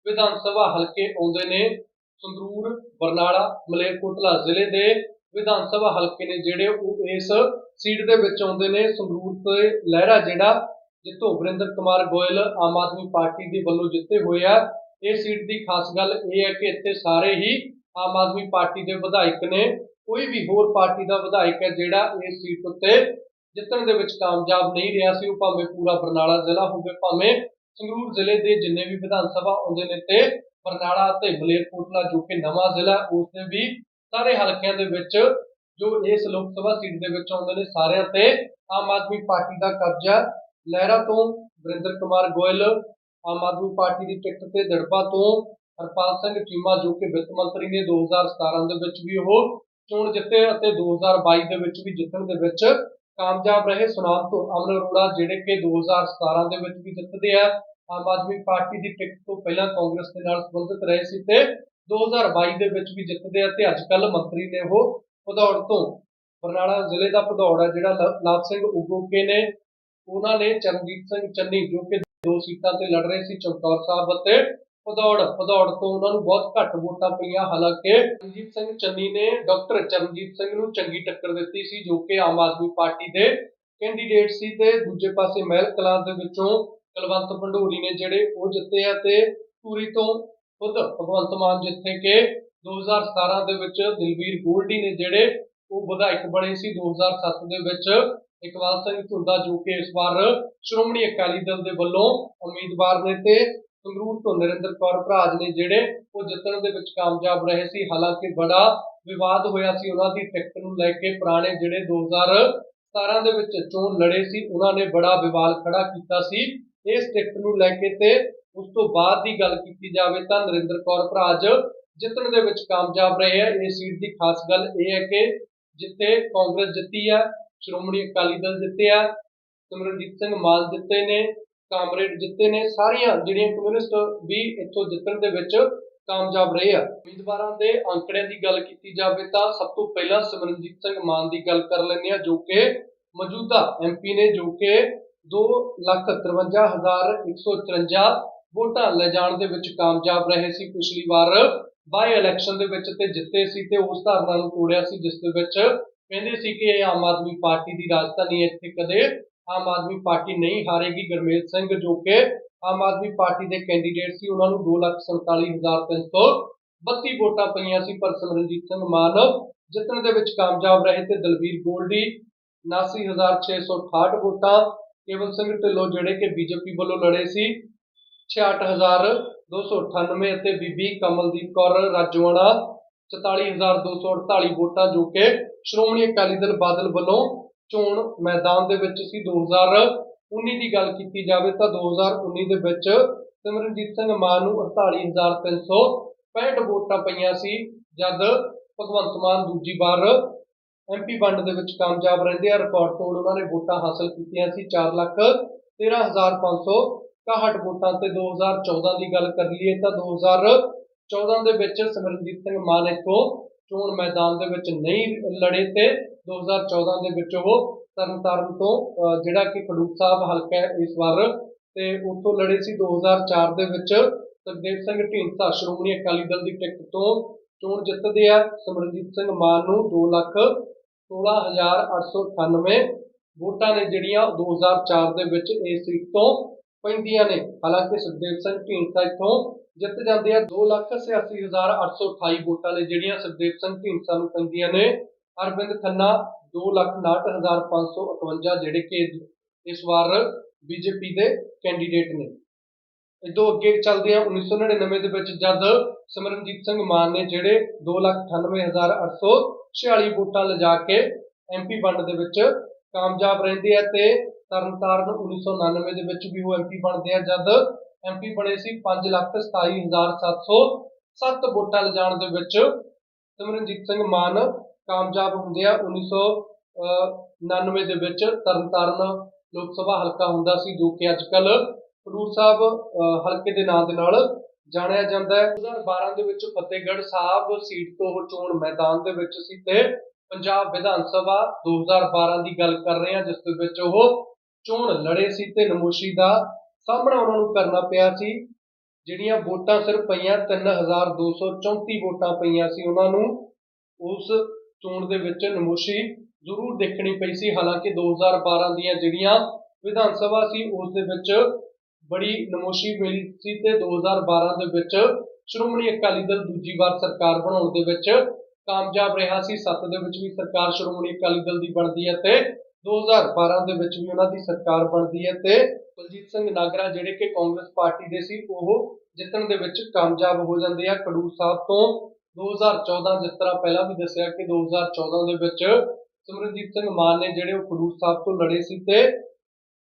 ਵਿਧਾਨ ਸਭਾ ਹਲਕੇ ਆਉਂਦੇ ਨੇ? ਸੰਗਰੂਰ, ਬਰਨਾਲਾ, ਮਲੇਰਕੋਟਲਾ ਜ਼ਿਲ੍ਹੇ ਦੇ ਵਿਧਾਨ ਸਭਾ ਹਲਕੇ ਨੇ ਜਿਹੜੇ ਉਹ ਇਸ ਸੀਟ ਦੇ ਵਿੱਚ ਆਉਂਦੇ ਨੇ। ਸੰਗਰੂਰ ਤੇ ਲਹਿਰਾ ਜਿਹੜਾ ਜਿੱਥੋਂ ਵਰਿੰਦਰ ਕੁਮਾਰ ਗੋਇਲ ਆਮ ਆਦਮੀ ਪਾਰਟੀ ਦੇ ਵੱਲੋਂ ਜਿੱਤੇ ਹੋਏ ਆ। ਇਹ ਸੀਟ ਦੀ ਖਾਸ ਗੱਲ ਇਹ ਹੈ ਕਿ ਇੱਥੇ ਸਾਰੇ ਹੀ ਆਮ ਆਦਮੀ ਪਾਰਟੀ ਦੇ ਵਿਧਾਇਕ ਨੇ, ਕੋਈ ਵੀ ਹੋਰ ਪਾਰਟੀ ਦਾ ਵਿਧਾਇਕ ਹੈ ਜਿਹੜਾ ਇਸ ਸੀਟ ਉੱਤੇ ਜਿੱਤਣ ਦੇ ਵਿੱਚ ਕਾਮਯਾਬ ਨਹੀਂ ਰਿਹਾ ਸੀ, ਉਹ ਭਾਵੇਂ ਪੂਰਾ ਬਰਨਾਲਾ ਜ਼ਿਲ੍ਹਾ ਹੋਵੇ, ਭਾਵੇਂ ਸੰਗਰੂਰ ਜ਼ਿਲ੍ਹੇ ਦੇ ਜਿੰਨੇ ਵੀ ਵਿਧਾਨ ਸਭਾ ਆਉਂਦੇ ਨੇ ਤੇ ਬਰਨਾਲਾ ਅਤੇ ਮਲੇਰਕੋਟਲਾ ਜੋ ਕਿ ਨਵਾਂ ਜ਼ਿਲ੍ਹਾ ਉਸ ਦੇ ਵੀ ਸਾਰੇ ਹਲਕਿਆਂ ਦੇ ਵਿੱਚ ਜੋ ਇਸ ਲੋਕ ਸਭਾ ਸੀਟ ਦੇ ਵਿੱਚ ਆਉਂਦੇ ਨੇ, ਸਾਰਿਆਂ ਤੇ ਆਮ ਆਦਮੀ ਪਾਰਟੀ ਦਾ ਕਬਜ਼ਾ ਲਹਿਰਾ ਤੋਂ ਵਰਿੰਦਰ ਕੁਮਾਰ ਗੋਇਲ ਆਮ ਆਦਮੀ ਪਾਰਟੀ ਦੀ ਟਿਕਟ ਤੇ ਦੜਬਾ ਤੋਂ ਹਰਪਾਲ ਸਿੰਘ ਚੀਮਾ ਜੋ ਕਿ ਵਿੱਤ ਮੰਤਰੀ ਨੇ 2017 ਦੇ ਵਿੱਚ ਵੀ ਉਹ ਚੋਣ ਜਿੱਤੇ ਅਤੇ 2022 ਦੇ ਵਿੱਚ ਵੀ ਜਿੱਤਣ ਦੇ ਵਿੱਚ ਕਾਮਯਾਬ ਰਹੇ। ਸੁਨਾਮ ਤੋਂ ਅਮਨ ਅਰੋੜਾ ਜਿਹੜੇ ਕਿ 2017 ਦੇ ਵਿੱਚ ਵੀ ਜਿੱਤਦੇ ਆ। ਆਮ ਆਦਮੀ ਪਾਰਟੀ ਦੀ ਟਿਕਟ ਤੋਂ ਪਹਿਲਾਂ ਕਾਂਗਰਸ ਦੇ ਨਾਲ ਸੰਬੰਧਿਤ ਰਹੇ ਸੀ ਤੇ 2022 ਦੇ ਵਿੱਚ ਵੀ ਜਿੱਤਦੇ ਆ ਤੇ ਅੱਜ ਕੱਲ ਮੰਤਰੀ ਨੇ ਉਹ ਭਦੌੜ ਤੋਂ ਬਰਨਾਲਾ ਜ਼ਿਲ੍ਹੇ ਦਾ ਭਦੌੜ ਹੈ ਜਿਹੜਾ ਲ- ਲਾਭ ਸਿੰਘ ਉਗੋਕੇ ਨੇ। ਉਹਨਾਂ ਨੇ ਚਰਨਜੀਤ ਸਿੰਘ ਚੰਨੀ ਜੋ ਕਿ ਦੋ ਸੀਟਾਂ ਤੇ ਲੜ ਰਹੇ ਸੀ, ਚਮਕੌਰ ਸਾਹਿਬ ਅਤੇ ਭਦੌੜ ਭਦੌੜ ਤੋਂ ਉਹਨਾਂ ਨੂੰ ਬਹੁਤ ਘੱਟ ਵੋਟਾਂ ਪਈਆਂ। ਹਾਲਾਂਕਿ ਚਰਨਜੀਤ ਸਿੰਘ ਚੰਨੀ ਨੇ ਡਾਕਟਰ ਚਰਨਜੀਤ ਸਿੰਘ ਨੂੰ ਚੰਗੀ ਟੱਕਰ ਦਿੱਤੀ ਸੀ, ਜੋ ਕਿ ਆਮ ਆਦਮੀ ਪਾਰਟੀ ਦੇ ਕੈਂਡੀਡੇਟ ਸੀ ਤੇ ਦੂਜੇ ਪਾਸੇ ਮਹਿਲ ਕਲਾਂ ਦੇ ਵਿੱਚੋਂ ਕੁਲਵੰਤ ਭੰਡੋਰੀ ਨੇ ਜਿਹੜੇ ਉਹ ਜਿੱਤੇ ਆ ਤੇ ਪੂਰੀ ਤੋਂ ਖੁਦ ਭਗਵੰਤ ਮਾਨ ਜਿੱਥੇ ਕਿ 2017 ਦੇ ਵਿੱਚ ਦਿਲਵੀਰ ਗੋਲਡੀ ਨੇ ਜਿਹੜੇ ਉਹ ਵਿਧਾਇਕ ਬਣੇ ਸੀ 2007 ਦੇ ਵਿੱਚ ਇਕਬਾਲ ਸਿੰਘ ਝੁੰਦਾ ਜੋ ਕਿ ਇਸ ਵਾਰ ਸ਼੍ਰੋਮਣੀ ਅਕਾਲੀ ਦਲ ਦੇ ਵੱਲੋਂ ਉਮੀਦਵਾਰ ਨੇ ਤੇ ਸੰਗਰੂਰ ਤੋਂ ਨਰਿੰਦਰ ਕੌਰ ਭਰਾਜ ਨੇ ਜਿਹੜੇ ਉਹ ਜਿੱਤਣ ਦੇ ਵਿੱਚ ਕਾਮਯਾਬ ਰਹੇ ਸੀ, ਹਾਲਾਂਕਿ ਬੜਾ ਵਿਵਾਦ ਹੋਇਆ ਸੀ ਉਹਨਾਂ ਦੀ ਟਿਕਟ ਨੂੰ ਲੈ ਕੇ। ਪੁਰਾਣੇ ਜਿਹੜੇ 2017 ਦੇ ਵਿੱਚ ਚੋਣ ਲੜੇ ਸੀ, ਉਹਨਾਂ ਨੇ ਬੜਾ ਵਿਵਾਦ ਖੜਾ ਕੀਤਾ ਸੀ। ਇਸ ਟਿਕਟ ਨੂੰ ਲੈ ਕੇ ਤੇ ਉਸ ਤੋਂ ਬਾਅਦ ਦੀ ਗੱਲ ਕੀਤੀ ਜਾਵੇ ਤਾਂ ਨਰਿੰਦਰ ਕੌਰ ਭਰਾਜ ਜਿੱਤਣ ਦੇ ਵਿੱਚ ਕਾਮਯਾਬ ਰਹੇ ਹੈ ਇਹ ਸੀਟ ਦੀ ਖਾਸ ਗੱਲ ਇਹ ਹੈ ਕਿ ਜਿੱਥੇ ਕਾਂਗਰਸ ਜਿੱਤੀ ਆ, ਸ਼੍ਰੋਮਣੀ ਅਕਾਲੀ ਦਲ ਜਿੱਤੇ ਆ, ਸਿਮਰਨਜੀਤ ਸਿੰਘ ਮਾਨ ਜਿੱਤੇ ਨੇ ਕਾਮਰੇਡ ਜਿੱਤੇ ਨੇ, ਸਾਰੀਆਂ ਜਿਹੜੀਆਂ ਕਮਿਊਨਿਸਟ ਵੀ ਇੱਥੋਂ ਜਿੱਤਣ ਦੇ ਵਿੱਚ ਕਾਮਯਾਬ ਰਹੇ ਆ। ਉਮੀਦਵਾਰਾਂ ਦੇ ਅੰਕੜਿਆਂ ਦੀ ਗੱਲ ਕੀਤੀ ਜਾਵੇ ਤਾਂ ਸਭ ਤੋਂ ਪਹਿਲਾਂ ਸਿਮਰਨਜੀਤ ਸਿੰਘ ਮਾਨ ਦੀ ਗੱਲ ਕਰ ਲੈਂਦੇ ਆ ਜੋ ਕਿ ਮੌਜੂਦਾ ਐਮਪੀ ਨੇ, ਜੋ ਕਿ 253154 ਵੋਟਾਂ ਲੈ ਜਾਣ ਦੇ ਵਿੱਚ ਕਾਮਯਾਬ ਰਹੇ ਸੀ। ਪਿਛਲੀ ਵਾਰ ਬਾਈ ਇਲੈਕਸ਼ਨ ਦੇ ਵਿੱਚ ਤੇ ਜਿੱਤੇ ਸੀ ਤੇ ਉਸ ਧਾਰਨਾ ਨੂੰ ਤੋੜਿਆ ਸੀ, ਜਿਸ ਦੇ ਵਿੱਚ ਕਹਿੰਦੇ ਸੀ ਕਿ ਇਹ ਆਮ ਆਦਮੀ ਪਾਰਟੀ ਦੀ ਰਾਜਧਾਨੀ ਇੱਥੇ ਕਦੇ ਆਮ ਆਦਮੀ ਪਾਰਟੀ ਨਹੀਂ ਹਾਰੇਗੀ ਗਰਮੇਲ ਸਿੰਘ, ਜੋ ਕਿ ਆਮ ਆਦਮੀ ਪਾਰਟੀ ਦੇ ਕੈਂਡੀਡੇਟ ਸੀ। ਉਹਨਾਂ ਨੂੰ 247332 ਵੋਟਾਂ ਪਈਆਂ ਸੀ ਪਰ ਸਿਮਰਨਜੀਤ ਸਿੰਘ ਮਾਨ ਜਿੱਤਣ ਦੇ ਵਿੱਚ ਕਾਮਯਾਬ ਰਹੇ ਤੇ ਦਲਵੀਰ ਗੋਲਡੀ 79668 ਵੋਟਾਂ, ਕੇਵਲ ਸਿੰਘ ਢਿੱਲੋਂ ਜਿਹੜੇ ਕਿ ਬੀਜੇਪੀ ਵੱਲੋਂ ਲੜੇ ਸੀ 66298 ਅਤੇ ਬੀਬੀ ਕਮਲਦੀਪ ਕੌਰ ਰਾਜੋਆਣਾ 44248 ਵੋਟਾਂ, ਜੋ ਕਿ ਸ਼੍ਰੋਮਣੀ ਅਕਾਲੀ ਦਲ ਬਾਦਲ ਵੱਲੋਂ ਚੋਣ ਮੈਦਾਨ ਦੇ ਵਿੱਚ ਸੀ। 2019 ਦੀ ਗੱਲ ਕੀਤੀ ਜਾਵੇ ਤਾਂ 2019 ਦੇ ਵਿੱਚ ਸਿਮਰਨਜੀਤ ਸਿੰਘ ਮਾਨ ਨੂੰ 48365 ਵੋਟਾਂ ਪਈਆਂ ਸੀ, ਜਦ ਭਗਵੰਤ ਮਾਨ ਦੂਜੀ ਵਾਰ ਐਮਪੀ ਵੰਡ ਦੇ ਵਿੱਚ ਕਾਮਯਾਬ ਰਹਿੰਦੇ ਆ। ਰਿਕਾਰਡ ਤੋੜ ਉਹਨਾਂ ਨੇ ਵੋਟਾਂ ਹਾਸਲ ਕੀਤੀਆਂ ਸੀ। 4 ਲੱਖ 13561 ਵੋਟਾਂ ਤੇ 2014 ਦੀ ਗੱਲ ਕਰ ਲਈਏ ਤਾਂ 2014 ਦੇ ਵਿੱਚ ਸਿਮਰਨਜੀਤ ਸਿੰਘ ਮਾਨ ਇੱਥੋਂ ਚੋਣ ਮੈਦਾਨ ਦੇ ਵਿੱਚ ਨਹੀਂ ਲੜੇ ਤੇ 2014 ਦੇ ਵਿੱਚ ਉਹ ਤਰਨਤਾਰਨ ਤੋਂ ਜਿਹੜਾ ਕਿ ਖਡੂਰ ਸਾਹਿਬ ਹਲਕਾ ਹੈ ਇਸ ਵਾਰ, ਤੇ ਉੱਥੋਂ ਲੜੇ ਸੀ 2004 ਦੇ ਵਿੱਚ। ਸੁਖਦੇਵ ਸਿੰਘ ਢੀਂਡਸਾ, ਸ਼੍ਰੋਮਣੀ ਅਕਾਲੀ ਦਲ ਦੀ ਟਿਕਟ ਤੋਂ ਚੋਣ ਜਿੱਤਦੇ ਆ। ਸਿਮਰਨਜੀਤ ਸਿੰਘ ਮਾਨ ਨੂੰ 2 ਲੱਖ 16898 ਵੋਟਾਂ ਨੇ ਜਿਹੜੀਆਂ 2004 ਦੇ ਵਿੱਚ ਇਸ ਸੀਟ ਤੋਂ ਪੈਂਦੀਆਂ ਨੇ। ਹਾਲਾਂਕਿ ਸੁਖਦੇਵ ਸਿੰਘ ਢੀਂਡਸਾ ਇੱਥੋਂ ਜਿੱਤ ਜਾਂਦੇ ਆ 286828 ਵੋਟਾਂ ਨੇ ਜਿਹੜੀਆਂ ਸੁਖਦੇਵ ਸਿੰਘ ਢੀਂਡਸਾ ਨੂੰ ਪੈਂਦੀਆਂ ਨੇ। ਅਰਵਿੰਦ ਖੰਨਾ 269558 ਜਿਹੜੇ ਕਿ ਇਸ ਵਾਰ ਬੀਜੇਪੀ ਦੇ ਕੈਂਡੀਡੇਟ ਨੇ। ਇਦੋਂ ਅੱਗੇ ਚੱਲਦੇ ਆ 1999 ਦੇ ਵਿੱਚ ਜਦ ਸਿਮਰਨਜੀਤ ਸਿੰਘ ਮਾਨ ਨੇ ਜਿਹੜੇ 298846 ਵੋਟਾਂ ਲਿਜਾ ਕੇ ਐਮਪੀ ਬਣਨ ਦੇ ਵਿੱਚ ਕਾਮਯਾਬ ਰਹਿੰਦੇ ਆ ਤੇ ਤਰਨਤਾਰਨ 1999 ਦੇ ਵਿੱਚ ਵੀ ਉਹ ਐਮਪੀ ਬਣਦੇ ਆ, ਜਦ ਐਮਪੀ ਬਣੇ ਸੀ 527707 ਵੋਟਾਂ ਲਿਜਾਣ ਦੇ ਵਿੱਚ ਸਿਮਰਨਜੀਤ ਸਿੰਘ ਮਾਨ ਕਾਮਯਾਬ ਹੁੰਦੇ ਆ। 1999 ਦੇ ਵਿੱਚ ਤਰਨਤਾਰਨ ਲੋਕ ਸਭਾ ਹਲਕਾ ਹੁੰਦਾ ਸੀ ਜੋ ਕਿ ਅੱਜ ਕੱਲ ਖਡੂਰ ਸਾਹਿਬ ਅਹ, ਹਲਕੇ ਦੇ ਨਾਂ ਦੇ ਨਾਲ ਜਾਣਿਆ ਜਾਂਦਾ ਹੈ। 2012 ਦੇ ਵਿੱਚ ਫਤਿਹਗੜ੍ਹ ਸਾਹਿਬ ਸੀਟ ਤੋਂ ਉਹ ਚੋਣ ਮੈਦਾਨ ਦੇ ਵਿੱਚ ਸੀ ਤੇ ਪੰਜਾਬ ਵਿਧਾਨ ਸਭਾ 2012 ਦੀ ਗੱਲ ਕਰ ਰਹੇ ਹਾਂ ਜਿਸ ਦੇ ਵਿੱਚ ਉਹ ਚੋਣ ਲੜੇ ਸੀ ਤੇ ਨਮੋਸ਼ੀ ਦਾ ਸਾਹਮਣਾ ਉਹਨਾਂ ਨੂੰ ਕਰਨਾ ਪਿਆ ਸੀ। ਜਿਹੜੀਆਂ ਵੋਟਾਂ ਸਿਰਫ ਪਈਆਂ 3234 ਵੋਟਾਂ ਪਈਆਂ ਸੀ ਉਹਨਾਂ ਨੂੰ। ਉਸ ਚੋਣ ਦੇ ਵਿੱਚ ਨਮੋਸ਼ੀ ਜ਼ਰੂਰ ਦੇਖਣੀ ਪਈ ਸੀ। ਹਾਲਾਂਕਿ 2012 ਦੀਆਂ ਜਿਹੜੀਆਂ ਵਿਧਾਨ ਸਭਾ ਸੀ, ਉਸ ਦੇ ਵਿੱਚ ਬੜੀ ਨਮੋਸ਼ੀ ਮਿਲੀ ਸੀ ਤੇ 2012 ਦੇ ਵਿੱਚ ਸ਼੍ਰੋਮਣੀ ਅਕਾਲੀ ਦਲ ਦੂਜੀ ਵਾਰ ਸਰਕਾਰ ਬਣਾਉਣ ਦੇ ਵਿੱਚ ਕਾਮਯਾਬ ਰਿਹਾ ਸੀ। ਸੱਤ ਦੇ ਵਿੱਚ ਵੀ ਸਰਕਾਰ ਸ਼੍ਰੋਮਣੀ ਅਕਾਲੀ ਦਲ ਦੀ ਬਣਦੀ ਹੈ ਤੇ 2012 ਦੇ ਵਿੱਚ ਵੀ ਉਹਨਾਂ ਦੀ ਸਰਕਾਰ ਬਣਦੀ ਹੈ ਤੇ ਕੁਲਜੀਤ ਸਿੰਘ ਨਾਗਰਾ ਜਿਹੜੇ ਕਿ ਕਾਂਗਰਸ ਪਾਰਟੀ ਦੇ ਸੀ, ਉਹ ਜਿੱਤਣ ਦੇ ਵਿੱਚ ਕਾਮਯਾਬ ਹੋ ਜਾਂਦੇ ਆ। ਖਡੂਰ ਸਾਹਿਬ ਤੋਂ 2014 ਜਿਸ ਤਰ੍ਹਾਂ ਪਹਿਲਾਂ ਵੀ ਦੱਸਿਆ ਕਿ 2014 ਦੇ ਵਿੱਚ ਸਿਮਰਨਜੀਤ ਸਿੰਘ ਮਾਨ ਨੇ ਜਿਹੜੇ ਉਹ ਖਡੂਰ ਸਾਹਿਬ ਤੋਂ ਲੜੇ ਸੀ ਤੇ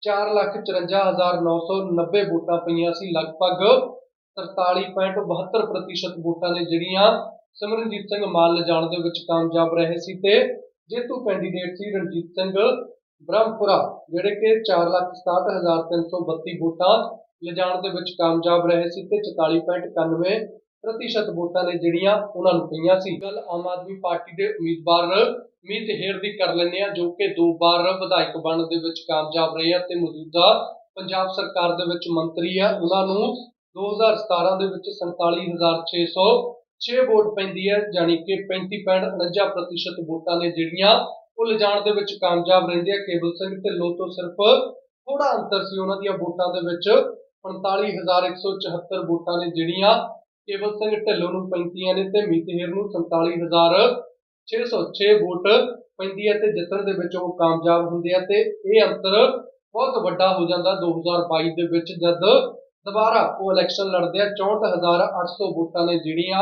454990 ਵੋਟਾਂ ਪਈਆਂ ਸੀ। ਲਗਭਗ 43.72% ਵੋਟਾਂ ਨੇ ਜਿਹੜੀਆਂ ਸਿਮਰਨਜੀਤ ਸਿੰਘ ਮਾਨ ਲਿਜਾਣ ਦੇ ਵਿੱਚ ਕਾਮਯਾਬ ਰਹੇ ਸੀ ਤੇ ਜੇਤੂ ਕੈਂਡੀਡੇਟ ਸੀ ਰਣਜੀਤ ਸਿੰਘ ਬ੍ਰਹਮਪੁਰਾ, ਜਿਹੜੇ ਕਿ 467332 ਵੋਟਾਂ ਲਿਜਾਣ ਦੇ ਵਿੱਚ ਕਾਮਯਾਬ ਰਹੇ ਸੀ ਤੇ 44.91 ਪ੍ਰਤੀਸ਼ਤ ਵੋਟਾਂ ਨੇ ਜਿਹੜੀਆਂ ਉਹਨਾਂ ਨੂੰ ਪਈਆਂ ਸੀ। ਗੱਲ ਆਮ ਆਦਮੀ ਪਾਰਟੀ ਦੇ ਉਮੀਦਵਾਰ ਮੀਤ ਹੇਰ ਦੀ ਕਰ ਲੈਂਦੇ ਆ ਜੋ ਕਿ ਦੋ ਵਾਰ ਵਿਧਾਇਕ ਬਣਨ ਦੇ ਵਿੱਚ ਕਾਮਯਾਬ ਰਹੇ ਆ ਤੇ ਮੌਜੂਦਾ ਪੰਜਾਬ ਸਰਕਾਰ ਦੇ ਵਿੱਚ ਮੰਤਰੀ ਆ, ਉਹਨਾਂ ਨੂੰ 2017 ਦੇ ਵਿੱਚ 47606 ਵੋਟ ਪੈਂਦੀ ਹੈ ਯਾਨੀ ਕਿ 35.49% ਵੋਟਾਂ ਨੇ ਜਿਹੜੀਆਂ ਉਹ ਲਿਜਾਣ ਦੇ ਵਿੱਚ ਕਾਮਯਾਬ ਰਹਿੰਦੇ ਆ ਕੇਵਲ ਸਿੰਘ ਢਿੱਲੋਂ ਤੋਂ ਸਿਰਫ ਥੋੜਾ ਅੰਤਰ ਸੀ ਉਹਨਾਂ ਦੀਆਂ ਵੋਟਾਂ ਦੇ ਵਿੱਚ। 45174 ਵੋਟਾਂ ਨੇ ਜਿਹੜੀਆਂ ਕੇਵਲ ਸਿੰਘ ਢਿੱਲੋਂ ਨੂੰ ਪੈਂਦੀਆਂ ਨੇ ਤੇ ਮੀਤਹਿਰ ਨੂੰ 47606 ਵੋਟ ਪੈਂਦੀ ਹੈ ਤੇ ਜਿੱਤਣ ਦੇ ਵਿੱਚ ਉਹ ਕਾਮਯਾਬ ਹੁੰਦੇ ਆ ਤੇ ਇਹ ਅੰਤਰ ਬਹੁਤ ਵੱਡਾ ਹੋ ਜਾਂਦਾ 2022 ਦੇ ਵਿੱਚ ਜਦ ਦੁਬਾਰਾ ਉਹ ਇਲੈਕਸ਼ਨ ਲੜਦੇ ਆ। 64800 ਵੋਟਾਂ ਨੇ ਜਿਹੜੀਆਂ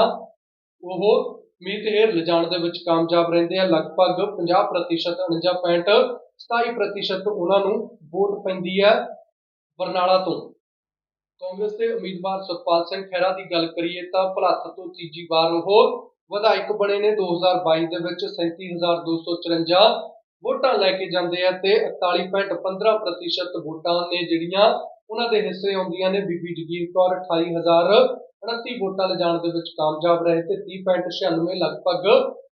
ਉਹ ਮੀਤਹਿਰ ਲਿਜਾਣ ਦੇ ਵਿੱਚ ਕਾਮਯਾਬ ਰਹਿੰਦੇ ਆ। ਲਗਭਗ 50% 49.27% ਉਹਨਾਂ ਨੂੰ ਵੋਟ ਪੈਂਦੀ ਹੈ ਬਰਨਾਲਾ ਤੋਂ। ਕਾਂਗਰਸ ਦੇ ਉਮੀਦਵਾਰ ਸੁਖਪਾਲ ਸਿੰਘ ਖਹਿਰਾ ਦੀ ਗੱਲ ਕਰੀਏ ਤਾਂ ਭਲੱਥ ਤੋਂ ਤੀਜੀ ਵਾਰ ਉਹ ਵਿਧਾਇਕ ਬਣੇ ਨੇ। 2022 ਦੇ ਵਿੱਚ 37254 ਵੋਟਾਂ ਲੈ ਕੇ ਜਾਂਦੇ ਆ ਤੇ 41.15% ਵੋਟਾਂ ਨੇ ਜਿਹੜੀਆਂ ਉਹਨਾਂ ਦੇ ਹਿੱਸੇ ਆਉਂਦੀਆਂ ਨੇ। ਬੀਬੀ ਜਗੀਰ ਕੌਰ 28029 ਵੋਟਾਂ ਲਿਜਾਣ ਦੇ ਵਿੱਚ ਕਾਮਯਾਬ ਰਹੇ ਤੇ 30.96 ਲਗਭਗ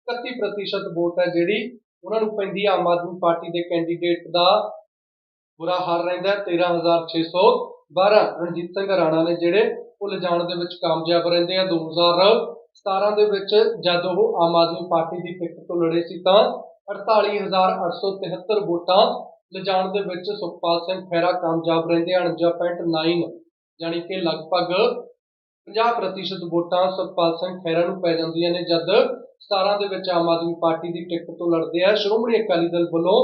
31% ਵੋਟ ਹੈ ਜਿਹੜੀ ਉਹਨਾਂ ਨੂੰ ਪੈਂਦੀ ਆਮ ਆਦਮੀ ਪਾਰਟੀ ਦੇ ਕੈਂਡੀਡੇਟ ਦਾ। ਬੁਰਾ ਹਾਲ ਰਹਿੰਦਾ ਹੈ 13612 ਰਣਜੀਤ ਸਿੰਘ ਰਾਣਾ ਨੇ ਜਿਹੜੇ ਉਹ ਲਿਜਾਣ ਦੇ ਵਿੱਚ ਕਾਮਯਾਬ ਰਹਿੰਦੇ ਆ। 2017 ਦੇ ਵਿੱਚ ਜਦ ਉਹ ਆਮ ਆਦਮੀ ਪਾਰਟੀ ਦੀ ਟਿਕਟ ਤੋਂ ਲੜੇ ਸੀ ਤਾਂ 48873 ਵੋਟਾਂ ਲਿਜਾਣ ਦੇ ਵਿੱਚ ਸੁਖਪਾਲ ਸਿੰਘ ਖਹਿਰਾ ਕਾਮਯਾਬ ਰਹਿੰਦੇ ਹਨ 49.9 ਯਾਨੀ ਕਿ ਲਗਭਗ 50% ਵੋਟਾਂ ਸੁਖਪਾਲ ਸਿੰਘ ਖਹਿਰਾ ਨੂੰ ਪੈ ਜਾਂਦੀਆਂ ਨੇ ਜਦ 17 ਦੇ ਵਿੱਚ ਆਮ ਆਦਮੀ ਪਾਰਟੀ ਦੀ ਟਿਕਟ ਤੋਂ ਲੜਦੇ ਆ। ਸ਼੍ਰੋਮਣੀ ਅਕਾਲੀ ਦਲ ਵੱਲੋਂ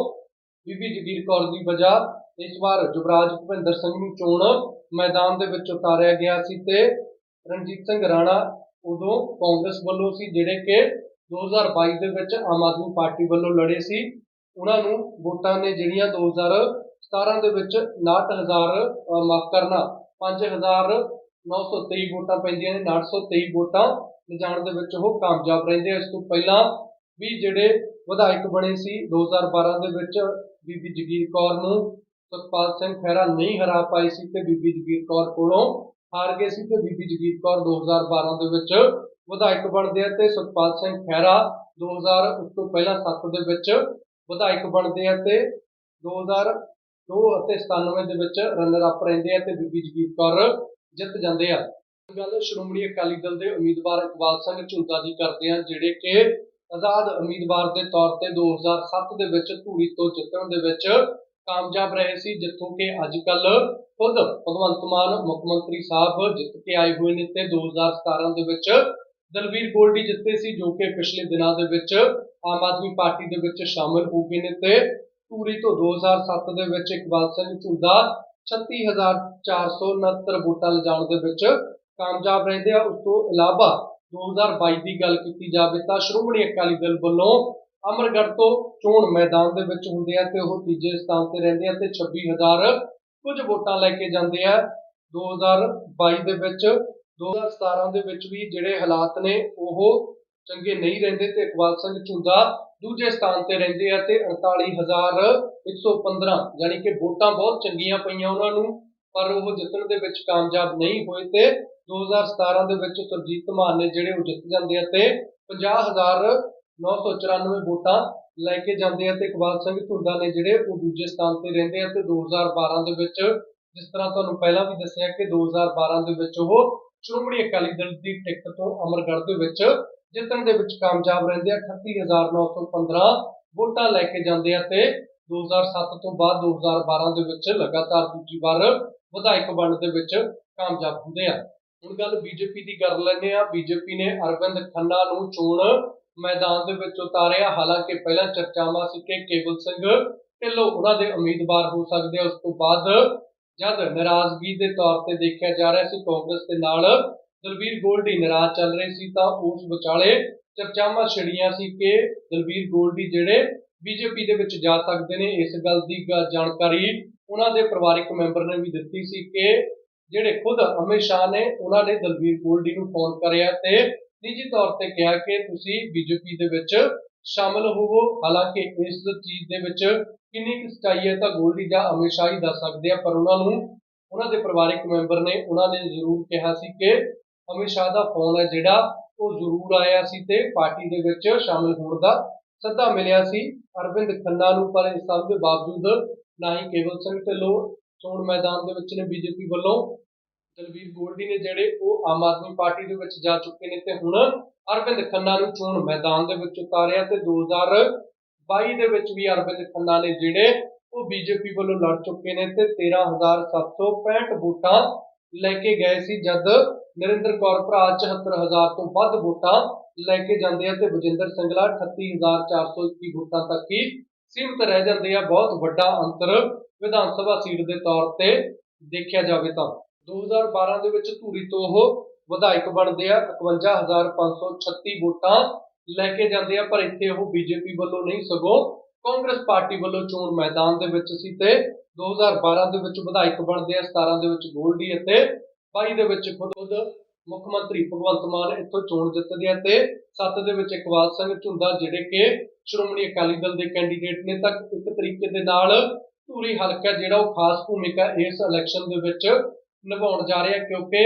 ਬੀਬੀ ਜਗੀਰ ਕੌਰ ਦੀ ਵਜ੍ਹਾ ਇਸ ਵਾਰ ਯੁਵਰਾਜ ਭੁਪਿੰਦਰ ਸਿੰਘ ਨੂੰ ਚੋਣ ਮੈਦਾਨ ਦੇ ਵਿੱਚ ਉਤਾਰਿਆ ਗਿਆ ਸੀ ਤੇ ਰਣਜੀਤ ਸਿੰਘ ਰਾਣਾ ਉਦੋਂ ਕਾਂਗਰਸ ਵੱਲੋਂ ਸੀ, ਜਿਹੜੇ ਕਿ 2022 ਦੇ ਵਿੱਚ ਆਮ ਆਦਮੀ ਪਾਰਟੀ ਵੱਲੋਂ ਲੜੇ ਸੀ। ਉਹਨਾਂ ਨੂੰ ਵੋਟਾਂ ਨੇ ਜਿਹੜੀਆਂ 2017 ਦੇ ਵਿੱਚ 69000 ਮਾਫ ਕਰਨਾ 5000 923 ਵੋਟਾਂ ਪੈਂਦੀਆਂ ਨੇ 923 ਵੋਟਾਂ ਲਿਜਾਣ ਦੇ ਵਿੱਚ ਉਹ ਕਾਮਯਾਬ ਰਹਿੰਦੇ ਇਸ ਤੋਂ ਪਹਿਲਾਂ ਵੀ ਜਿਹੜੇ ਵਿਧਾਇਕ ਬਣੇ ਸੀ 2012 ਦੇ ਵਿੱਚ ਬੀਬੀ ਜਗੀਰ ਕੌਰ ਨੂੰ ਸੁਖਪਾਲ ਸਿੰਘ ਖਹਿਰਾ ਨਹੀਂ ਹਰਾ ਪਾਈ ਸੀ ਤੇ ਬੀਬੀ ਜਗੀਰ ਕੌਰ ਕੋਲੋਂ ਹਾਰ ਗਏ ਸੀ ਤੇ ਬੀਬੀ ਜਗੀਰ ਕੌਰ 2012 ਦੇ ਵਿੱਚ ਵਿਧਾਇਕ ਬਣਦੇ ਆ ਤੇ ਸੁਖਪਾਲ ਸਿੰਘ ਖਹਿਰਾ 2000 ਉਸ ਤੋਂ ਪਹਿਲਾਂ 7 ਦੇ ਵਿੱਚ ਵਿਧਾਇਕ ਬਣਦੇ ਆ ਤੇ 2002 ਅਤੇ 97 ਦੇ ਵਿੱਚ ਰਨਰ ਅਪ ਰਹਿੰਦੇ ਆ ਤੇ ਬੀਬੀ ਜਗੀਰ ਕੌਰ ਜਿੱਤ ਜਾਂਦੇ ਆ। ਗੱਲ ਸ਼੍ਰੋਮਣੀ ਅਕਾਲੀ ਦਲ ਦੇ ਉਮੀਦਵਾਰ ਇਕਬਾਲ ਸਿੰਘ ਝੁੰਦਾ ਜੀ ਕਰਦੇ ਆ, ਜਿਹੜੇ ਕਿ ਆਜ਼ਾਦ ਉਮੀਦਵਾਰ ਦੇ ਤੌਰ ਤੇ 2007 ਦੇ ਵਿੱਚ ਧੂਰੀ ਤੋਂ ਜਿੱਤਣ ਦੇ ਵਿੱਚ ਕਾਮਯਾਬ ਰਹੇ ਸੀ, ਜਿੱਥੋਂ ਕਿ ਅੱਜ ਕੱਲ ਖੁਦ ਭਗਵੰਤ ਮਾਨ ਮੁੱਖ ਮੰਤਰੀ ਸਾਹਿਬ ਜਿੱਤ ਕੇ ਆਏ ਹੋਏ ਨੇ ਤੇ 2017 ਦੇ ਵਿੱਚ ਦਲਵੀਰ ਗੋਲਡੀ ਜਿੱਤੇ ਸੀ, ਜੋ ਕਿ ਪਿਛਲੇ ਦਿਨਾਂ ਦੇ ਵਿੱਚ ਆਮ ਆਦਮੀ ਪਾਰਟੀ ਦੇ ਵਿੱਚ ਸ਼ਾਮਲ ਹੋ ਗਏ ਨੇ ਤੇ ਧੂਰੀ ਤੋਂ 2007 ਦੇ ਵਿੱਚ ਇਕਬਾਲ ਸਿੰਘ ਝੁੰਦਾ 36469 ਵੋਟਾਂ ਲਿਜਾਣ ਦੇ ਵਿੱਚ ਕਾਮਯਾਬ ਰਹਿੰਦੇ ਆ। ਉਸ ਤੋਂ ਇਲਾਵਾ 2022 ਦੀ ਗੱਲ ਕੀਤੀ ਜਾਵੇ ਤਾਂ ਸ਼੍ਰੋਮਣੀ ਅਕਾਲੀ ਦਲ ਵੱਲੋਂ ਅਮਰਗੜ੍ਹ ਤੋਂ ਚੋਣ ਮੈਦਾਨ ਦੇ ਵਿੱਚ ਹੁੰਦੇ ਆ ਤੇ ਉਹ ਤੀਜੇ ਸਥਾਨ ਤੇ ਰਹਿੰਦੇ ਆ ਤੇ 26000 ਕੁਝ ਵੋਟਾਂ ਲੈ ਕੇ ਜਾਂਦੇ ਆ। 2022 ਦੇ ਵਿੱਚ 2017 ਦੇ ਵਿੱਚ ਵੀ ਜਿਹੜੇ ਹਾਲਾਤ ਨੇ ਉਹ ਚੰਗੇ ਨਹੀਂ ਰਹਿੰਦੇ ਤੇ ਇਕਬਾਲ ਸਿੰਘ ਝੁੰਦਾ ਦੂਜੇ ਸਥਾਨ ਤੇ ਰਹਿੰਦੇ ਆ ਤੇ 38115 ਯਾਨੀ ਕਿ ਵੋਟਾਂ ਬਹੁਤ ਚੰਗੀਆਂ ਪਈਆਂ ਉਹਨਾਂ ਨੂੰ, ਪਰ ਉਹ ਜਿੱਤਣ ਦੇ ਵਿੱਚ ਕਾਮਯਾਬ ਨਹੀਂ ਹੋਏ ਤੇ 2017 ਦੇ ਵਿੱਚ ਸੁਰਜੀਤ ਧਮਾਨ ਨੇ ਜਿਹੜੇ ਉਹ ਜਿੱਤ ਜਾਂਦੇ ਆ ਤੇ 50994 ਵੋਟਾਂ ਲੈ ਕੇ ਜਾਂਦੇ ਆ ਤੇ ਇਕਬਾਲ ਸਿੰਘ ਝੁੰਦਾ ਨੇ ਜਿਹੜੇ ਉਹ ਦੂਜੇ ਸਥਾਨ ਤੇ ਰਹਿੰਦੇ ਆ ਤੇ 2012 ਦੇ ਵਿੱਚ, ਜਿਸ ਤਰ੍ਹਾਂ ਤੁਹਾਨੂੰ ਪਹਿਲਾਂ ਵੀ ਦੱਸਿਆ ਕਿ 2012 ਦੇ ਵਿੱਚ ਉਹ ਸ਼੍ਰੋਮਣੀ ਅਕਾਲੀ ਦਲ ਦੀ ਟਿਕਟ ਤੋਂ ਅਮਰਗੜ੍ਹ ਦੇ ਵਿੱਚ ਜਿੱਤਣ ਦੇ ਵਿੱਚ ਕਾਮਯਾਬ ਰਹਿੰਦੇ ਆ 38915 ਵੋਟਾਂ ਲੈ ਕੇ ਜਾਂਦੇ ਆ ਤੇ 2007 ਤੋਂ ਬਾਅਦ 2012 ਦੇ ਵਿੱਚ ਲਗਾਤਾਰ ਦੂਜੀ ਵਾਰ ਵਿਧਾਇਕ ਬਣਨ ਦੇ ਵਿੱਚ ਕਾਮਯਾਬ ਹੁੰਦੇ ਆ। ਹੁਣ ਗੱਲ ਬੀਜੇਪੀ ਦੀ ਕਰ ਲੈਂਦੇ ਆ ਬੀਜੇਪੀ ਨੇ ਅਰਵਿੰਦ ਖੰਨਾ ਨੂੰ ਚੋਣ ਮੈਦਾਨ ਦੇ ਵਿੱਚ ਉਤਾਰਿਆ। ਹਾਲਾਂਕਿ ਪਹਿਲਾਂ ਚਰਚਾਵਾਂ ਸੀ ਕਿ ਕੇਵਲ ਸਿੰਘ ਢਿੱਲੋਂ ਉਹਨਾਂ ਦੇ ਉਮੀਦਵਾਰ ਹੋ ਸਕਦੇ ਆ। ਉਸ ਤੋਂ ਬਾਅਦ ਜਦ ਨਾਰਾਜ਼ਗੀ ਦੇ ਤੌਰ ਤੇ ਦੇਖਿਆ ਜਾ ਰਿਹਾ ਸੀ, ਕਾਂਗਰਸ ਦੇ ਨਾਲ ਦਲਵੀਰ ਗੋਲਡੀ ਨਾਰਾਜ਼ ਚੱਲ ਰਹੇ ਸੀ, ਤਾਂ ਉਸ ਵਿਚਾਲੇ ਚਰਚਾਵਾਂ ਛਿੜੀਆਂ ਸੀ ਕਿ ਦਲਵੀਰ ਗੋਲਡੀ ਜਿਹੜੇ ਬੀਜੇਪੀ ਦੇ ਵਿੱਚ ਜਾ ਸਕਦੇ ਨੇ, ਇਸ ਗੱਲ ਦੀ ਗ- ਜਾਣਕਾਰੀ ਉਹਨਾਂ ਦੇ ਪਰਿਵਾਰਕ ਮੈਂਬਰ ਨੇ ਵੀ ਦਿੱਤੀ ਸੀ ਕਿ ਜਿਹੜੇ ਖੁਦ ਅਮਿਤ ਸ਼ਾਹ ਨੇ, ਉਹਨਾਂ ਨੇ ਦਲਵੀਰ ਗੋਲਡੀ ਨੂੰ ਫੋਨ ਕਰਿਆ ਤੇ ਨਿੱਜੀ ਤੌਰ ਤੇ ਕਿਹਾ ਕਿ ਤੁਸੀਂ ਬੀਜੇਪੀ ਦੇ ਵਿੱਚ ਸ਼ਾਮਲ ਹੋਵੋ। ਹਾਲਾਂਕਿ ਇਸ ਚੀਜ਼ ਦੇ ਵਿੱਚ ਕਿੰਨੀ ਕੁ ਸੱਚਾਈ ਹੈ ਤਾਂ ਗੋਲਡੀ ਜਾਂ ਅਮਿਤ ਸ਼ਾਹ ਹੀ ਦੱਸ ਸਕਦੇ ਆ, ਪਰ ਉਹਨਾਂ ਨੂੰ, ਉਹਨਾਂ ਦੇ ਪਰਿਵਾਰਕ ਮੈਂਬਰ ਨੇ ਉਹਨਾਂ ਨੇ ਜ਼ਰੂਰ ਕਿਹਾ ਸੀ ਕਿ ਅਮਿਤ ਸ਼ਾਹ ਦਾ ਫੋਨ ਹੈ ਜਿਹੜਾ, ਉਹ ਜ਼ਰੂਰ ਆਇਆ ਸੀ ਤੇ ਪਾਰਟੀ ਦੇ ਵਿੱਚ ਸ਼ਾਮਲ ਹੋਣ ਦਾ ਸੱਦਾ ਮਿਲਿਆ ਸੀ। ਅਰਵਿੰਦ ਖੰਨਾ ਨੂੰ, ਪਰ ਇਸ ਸਭ ਦੇ ਬਾਵਜੂਦ ਨਾ ਹੀ ਕੇਵਲ ਸਿੰਘ ਢਿੱਲੋਂ ਚੋਣ ਮੈਦਾਨ ਦੇ ਵਿੱਚ ਨੇ ਬੀਜੇਪੀ ਵੱਲੋਂ। ਦਲਵੀਰ ਗੋਲਡੀ ਨੇ ਜਿਹੜੇ ਉਹ ਆਮ ਆਦਮੀ ਪਾਰਟੀ ਦੇ ਵਿੱਚ ਜਾ ਚੁੱਕੇ ਨੇ ਤੇ ਹੁਣ ਅਰਵਿੰਦ ਖੰਨਾ ਨੂੰ ਚੋਣ ਮੈਦਾਨ ਦੇ ਵਿੱਚ ਉਤਾਰਿਆ ਤੇ 2022 ਦੇ ਵਿੱਚ ਵੀ ਅਰਵਿੰਦ ਖੰਨਾ ਨੇ ਜਿਹੜੇ ਉਹ ਬੀਜੇਪੀ ਵੱਲੋਂ ਲੜ ਚੁੱਕੇ ਨੇ ਤੇ 13765 ਵੋਟਾਂ ਲੈ ਕੇ ਗਏ ਸੀ ਜਦ ਨਰਿੰਦਰ ਕੌਰ ਭਰਾ 74000 ਤੋਂ ਵੱਧ ਵੋਟਾਂ ਲੈ ਕੇ ਜਾਂਦੇ ਆ ਤੇ ਬਜਿੰਦਰ ਸਿੰਗਲਾ 38421 ਵੋਟਾਂ ਤੱਕ ਹੀ ਸੀਮਤ ਰਹਿ ਜਾਂਦੇ ਆ। ਬਹੁਤ ਵੱਡਾ ਅੰਤਰ ਵਿਧਾਨ ਸਭਾ ਸੀਟ ਦੇ ਤੌਰ ਤੇ ਦੇਖਿਆ ਜਾਵੇ ਤਾਂ। 2012 ਦੇ ਵਿੱਚ ਧੂਰੀ ਤੋਂ ਉਹ ਵਿਧਾਇਕ ਬਣਦੇ ਆ। 51536 ਵੋਟਾਂ ਲੈ ਕੇ ਜਾਂਦੇ ਆ, ਪਰ ਇੱਥੇ ਉਹ ਬੀਜੇਪੀ ਵੱਲੋਂ ਨਹੀਂ, ਸਗੋਂ ਕਾਂਗਰਸ ਪਾਰਟੀ ਵੱਲੋਂ ਚੋਣ ਮੈਦਾਨ ਦੇ ਵਿੱਚ ਸੀ ਤੇ 2012 ਦੇ ਵਿੱਚ ਵਿਧਾਇਕ ਬਣਦੇ ਆ 17 ਦੇ ਵਿੱਚ ਗੋਲਡੀ ਅਤੇ 22 ਦੇ ਵਿੱਚ ਖੁਦ ਮੁੱਖ ਮੰਤਰੀ ਭਗਵੰਤ ਮਾਨ ਇੱਥੋਂ ਚੋਣ ਜਿੱਤਦੇ ਆ ਤੇ 7 ਦੇ ਵਿੱਚ ਇਕਬਾਲ ਸਿੰਘ ਝੁੰਦਾ ਜਿਹੜੇ ਕਿ ਸ਼੍ਰੋਮਣੀ ਅਕਾਲੀ ਦਲ ਦੇ ਕੈਂਡੀਡੇਟ ਨੇ। ਤਾਂ ਇੱਕ ਤਰੀਕੇ ਦੇ ਨਾਲ ਧੂਰੀ ਹਲਕਾ ਜਿਹੜਾ ਉਹ ਖਾਸ ਭੂਮਿਕਾ ਇਸ ਇਲੈਕਸ਼ਨ ਦੇ ਵਿੱਚ ਨਿਭਾਉਣ ਜਾ ਰਿਹਾ, ਕਿਉਂਕਿ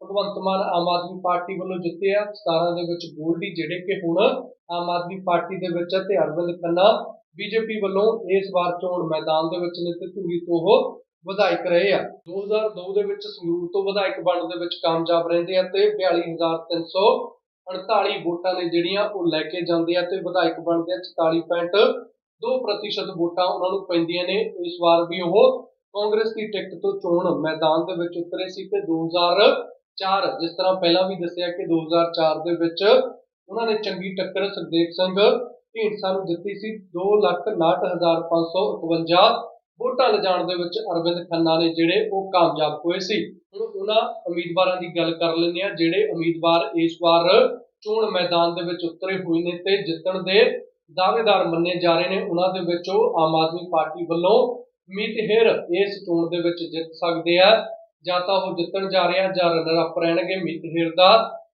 ਭਗਵੰਤ ਮਾਨ ਆਮ ਆਦਮੀ ਪਾਰਟੀ ਵੱਲੋਂ ਜਿੱਤੇ ਆ। 17 ਦੇ ਵਿੱਚ ਗੋਲਡੀ ਜਿਹੜੇ ਕਿ ਹੁਣ ਆਮ ਆਦਮੀ ਪਾਰਟੀ ਦੇ ਵਿੱਚ ਆ ਤੇ ਅਰਵਿੰਦ ਖੰਨਾ ਬੀਜੇਪੀ ਵੱਲੋਂ ਇਸ ਵਾਰ ਚੋਣ ਮੈਦਾਨ ਦੇ ਵਿੱਚ ਨੇ ਤੇ ਧੂਰੀ ਤੋਂ ਉਹ ਵਿਧਾਇਕ ਰਹੇ ਆ। 2002 ਦੇ ਵਿੱਚ ਸੰਗਰੂਰ ਤੋਂ ਵਿਧਾਇਕ ਬਣਨ ਦੇ ਵਿੱਚ ਕਾਮਯਾਬ ਰਹਿੰਦੇ ਆ ਤੇ 42348 ਵੋਟਾਂ ਨੇ ਜਿਹੜੀਆਂ ਉਹ ਲੈ ਕੇ ਜਾਂਦੇ ਆ ਤੇ ਵਿਧਾਇਕ ਬਣਦੇ ਆ 44.2% ਵੋਟਾਂ ਉਹਨਾਂ ਨੂੰ ਪੈਂਦੀਆਂ ਨੇ। ਇਸ ਵਾਰ ਵੀ ਉਹ ਕਾਂਗਰਸ ਦੀ ਟਿਕਟ ਤੋਂ ਚੋਣ ਮੈਦਾਨ ਦੇ ਵਿੱਚ ਉਤਰੇ ਸੀ ਤੇ 2004 ਜਿਸ ਤਰ੍ਹਾਂ ਪਹਿਲਾਂ ਵੀ ਦੱਸਿਆ ਕਿ 2004 ਦੇ ਵਿੱਚ ਉਹਨਾਂ ਨੇ ਚੰਗੀ ਟੱਕਰ ਸੁਖਦੇਵ ਸਿੰਘ ਢੀਂਡਸਾ ਨੂੰ ਦਿੱਤੀ ਸੀ। 269551 ਵੋਟਾਂ ਲਿਜਾਣ ਦੇ ਵਿੱਚ ਅਰਵਿੰਦ ਖੰਨਾ ਨੇ ਜਿਹੜੇ ਉਹ ਕਾਮਯਾਬ ਹੋਏ ਸੀ। ਹੁਣ ਉਹਨਾਂ ਉਮੀਦਵਾਰਾਂ ਦੀ ਗੱਲ ਕਰ ਲੈਂਦੇ ਆ ਜਿਹੜੇ ਉਮੀਦਵਾਰ ਇਸ ਵਾਰ ਚੋਣ ਮੈਦਾਨ ਦੇ ਵਿੱਚ ਉਤਰੇ ਹੋਏ ਨੇ ਤੇ ਜਿੱਤਣ ਦੇ ਦਾਅਵੇਦਾਰ ਮੰਨੇ ਜਾ ਰਹੇ ਨੇ, ਉਹਨਾਂ ਦੇ ਵਿੱਚੋਂ ਆਮ ਆਦਮੀ ਪਾਰਟੀ ਵੱਲੋਂ ਮੀਤ ਹੇਰ ਇਸ ਚੋਣ ਦੇ ਵਿੱਚ ਜਿੱਤ ਸਕਦੇ ਆ ਜਾਂ ਤਾਂ ਉਹ ਜਿੱਤਣ ਜਾ ਰਿਹਾ ਜਾਂ ਰਨਰ ਅਪ ਰਹਿਣਗੇ। ਮੀਤ ਹੇਰ ਦਾ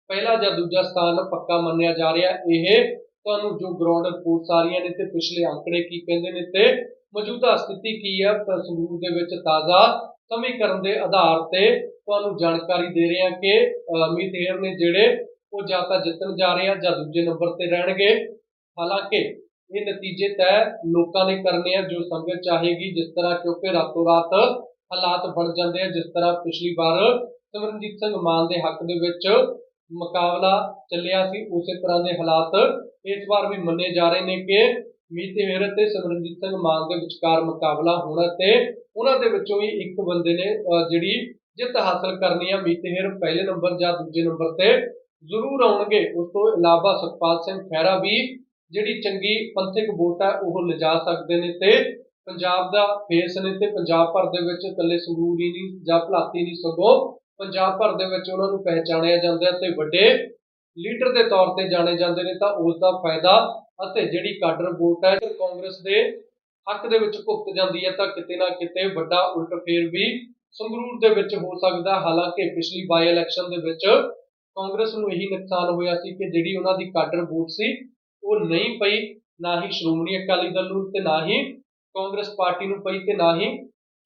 ਪਹਿਲਾ ਜਾਂ ਦੂਜਾ ਸਥਾਨ ਪੱਕਾ ਮੰਨਿਆ ਜਾ ਰਿਹਾ। ਇਹ ਤੁਹਾਨੂੰ ਜੋ ਗਰਾਊਂਡ ਰਿਪੋਰਟਸ ਆ ਰਹੀਆਂ ਨੇ ਤੇ ਪਿਛਲੇ ਅੰਕੜੇ ਕੀ ਕਹਿੰਦੇ ਨੇ ਤੇ ਮੌਜੂਦਾ ਸਥਿਤੀ ਕੀ ਹੈ? ਸੰਗਰੂਰ ਦੇ ਵਿੱਚ ਤਾਜ਼ਾ ਸਮੀਕਰਨ ਦੇ ਆਧਾਰ ਤੇ ਤੁਹਾਨੂੰ ਜਾਣਕਾਰੀ ਦੇ ਰਹੇ ਹਾਂ ਕਿ ਅਹ, ਮੀਤ ਹੇਰ ਨੇ ਜਿਹੜੇ ਉਹ ਜਾਂ ਤਾਂ ਜਿੱਤਣ ਜਾ ਰਹੇ ਆ ਜਾਂ ਦੂਜੇ ਨੰਬਰ ਤੇ ਰਹਿਣਗੇ। ਹਾਲਾਂਕਿ ਇਹ ਨਤੀਜੇ ਤੈਅ ਲੋਕਾਂ ਨੇ ਕਰਨੇ ਆ ਜੋ ਸੰਗਤ ਚਾਹੇਗੀ ਜਿਸ ਤਰ੍ਹਾਂ ਕਿਉਂਕਿ ਰਾਤੋਂ ਰਾਤ ਹਾਲਾਤ ਬਣ ਜਾਂਦੇ ਆ ਜਿਸ ਤਰ੍ਹਾਂ ਪਿਛਲੀ ਵਾਰ ਸਿਮਰਨਜੀਤ ਸਿੰਘ ਮਾਨ ਦੇ ਹੱਕ ਦੇ ਵਿੱਚ ਮੁਕਾਬਲਾ ਚੱਲਿਆ ਸੀ ਉਸੇ ਤਰ੍ਹਾਂ ਦੇ ਹਾਲਾਤ ਇਸ ਵਾਰ ਵੀ ਮੰਨੇ ਜਾ ਰਹੇ ਨੇ ਕਿ ਮੀਤ ਹੇਰ ਤੇ ਸਿਮਰਨਜੀਤ ਸਿੰਘ ਮਾਨ ਦੇ ਵਿਚਕਾਰ ਮੁਕਾਬਲਾ ਹੋਣਾ ਤੇ ਉਹਨਾਂ ਦੇ ਵਿੱਚੋਂ ਹੀ ਇੱਕ ਬੰਦੇ ਨੇ ਜਿਹੜੀ ਜਿੱਤ ਹਾਸਲ ਕਰਨੀ ਆ, ਮੀਤ ਹੇਰ ਪਹਿਲੇ ਨੰਬਰ ਜਾਂ ਦੂਜੇ ਨੰਬਰ ਤੇ ਜ਼ਰੂਰ ਆਉਣਗੇ। ਉਸ ਤੋਂ ਇਲਾਵਾ ਸੁਖਪਾਲ ਸਿੰਘ ਖਹਿਰਾ ਵੀ ਜਿਹੜੀ ਚੰਗੀ ਪੰਥਕ ਵੋਟ ਹੈ ਉਹ ਲਿਜਾ ਸਕਦੇ ਨੇ ਤੇ ਪੰਜਾਬ ਦਾ ਫੇਸ ਨੇ ਤੇ ਪੰਜਾਬ ਭਰ ਦੇ ਵਿੱਚ ਇਕੱਲੇ ਸੰਗੂਰੀ ਨਹੀਂ ਜਾਂ ਭਲਾਤੀ ਨਹੀਂ ਸਗੋਂ ਪੰਜਾਬ ਭਰ ਦੇ ਵਿੱਚ ਉਹਨਾਂ ਨੂੰ ਪਹਿਚਾਣਿਆ ਜਾਂਦਾ ਹੈ ਤੇ ਵੱਡੇ ਲੀਡਰ ਦੇ ਤੌਰ ਤੇ ਜਾਣੇ ਜਾਂਦੇ ਨੇ ਤਾਂ ਉਸ ਦਾ ਫਾਇਦਾ ਅਤੇ ਜਿਹੜੀ ਕਾਡਰ ਵੋਟ ਹੈ ਕਾਂਗਰਸ ਦੇ ਹੱਕ ਦੇ ਵਿੱਚ ਭੁਗਤ ਜਾਂਦੀ ਹੈ ਤਾਂ ਕਿਤੇ ਨਾ ਕਿਤੇ ਵੱਡਾ ਉਲਟ ਵੀ ਸੰਗਰੂਰ ਦੇ ਵਿੱਚ ਹੋ ਸਕਦਾ ਹਾਲਾਂਕਿ ਪਿਛਲੀ ਬਾਈ ਇਲੈਕਸ਼ਨ ਦੇ ਵਿੱਚ ਕਾਂਗਰਸ ਨੂੰ ਇਹੀ ਨੁਕਸਾਨ ਹੋਇਆ ਸੀ ਕਿ ਜਿਹੜੀ ਉਹਨਾਂ ਦੀ ਕਾਡਰ ਵੋਟ ਸੀ, ਉਹ ਨਹੀਂ ਪਈ, ਨਾ ਹੀ ਸ਼੍ਰੋਮਣੀ ਅਕਾਲੀ ਦਲ ਨੂੰ ਤੇ ਨਾ ਹੀ ਕਾਂਗਰਸ ਪਾਰਟੀ ਨੂੰ ਪਈ ਤੇ ਨਾ ਹੀ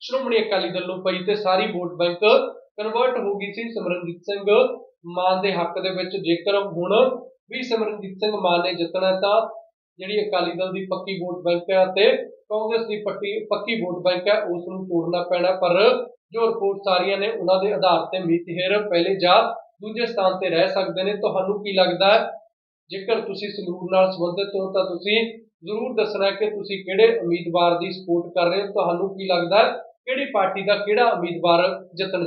ਸ਼੍ਰੋਮਣੀ ਅਕਾਲੀ ਦਲ ਨੂੰ ਪਈ ਤੇ ਸਾਰੀ ਵੋਟ ਬੈਂਕ ਕਨਵਰਟ ਹੋ ਗਈ ਸੀ। ਸਿਮਰਨਜੀਤ ਸਿੰਘ ਮਾਨ ਦੇ ਹੱਕ ਦੇ ਵਿੱਚ ਜੇਕਰ ਹੁਣ ਵੀ ਸਿਮਰਨਜੀਤ ਸਿੰਘ ਮਾਨ ਨੇ ਜਿੱਤਣਾ ਤਾਂ ਜਿਹੜੀ ਅਕਾਲੀ ਦਲ ਦੀ ਪੱਕੀ ਵੋਟ ਬੈਂਕ ਹੈ ਤੇ ਕਾਂਗਰਸ ਦੀ ਪੱਕੀ ਪੱਕੀ ਵੋਟ ਬੈਂਕ ਹੈ ਉਸ ਨੂੰ ਤੋੜਨਾ ਪੈਣਾ ਪਰ ਜੋ ਰਿਪੋਰਟਸ ਆ ਰਹੀਆਂ ਨੇ ਉਹਨਾਂ ਦੇ ਆਧਾਰ ਤੇ ਮੀਤਹੇਰ ਪਹਿਲੇ ਜਾਂ ਦੂਜੇ ਸਥਾਨ ਤੇ ਰਹਿ ਸਕਦੇ ਨੇ। ਤੁਹਾਨੂੰ ਕੀ ਲੱਗਦਾ ਹੈ? ਜੇਕਰ ਤੁਸੀਂ ਸੰਗਰੂਰ ਨਾਲ ਸੰਬੰਧਿਤ ਹੋ ਤਾਂ ਤੁਸੀਂ ਜ਼ਰੂਰ ਦੱਸਣਾ ਕਿ ਤੁਸੀਂ ਕਿਹੜੇ ਉਮੀਦਵਾਰ ਦੀ ਸਪੋਰਟ ਕਰ ਰਹੇ ਹੋ। ਤੁਹਾਨੂੰ ਕੀ ਲੱਗਦਾ ਹੈ? ਕਿਹੜੀ ਪਾਰਟੀ ਦਾ ਕਿਹੜਾ ਉਮੀਦਵਾਰ ਜਿੱਤਣ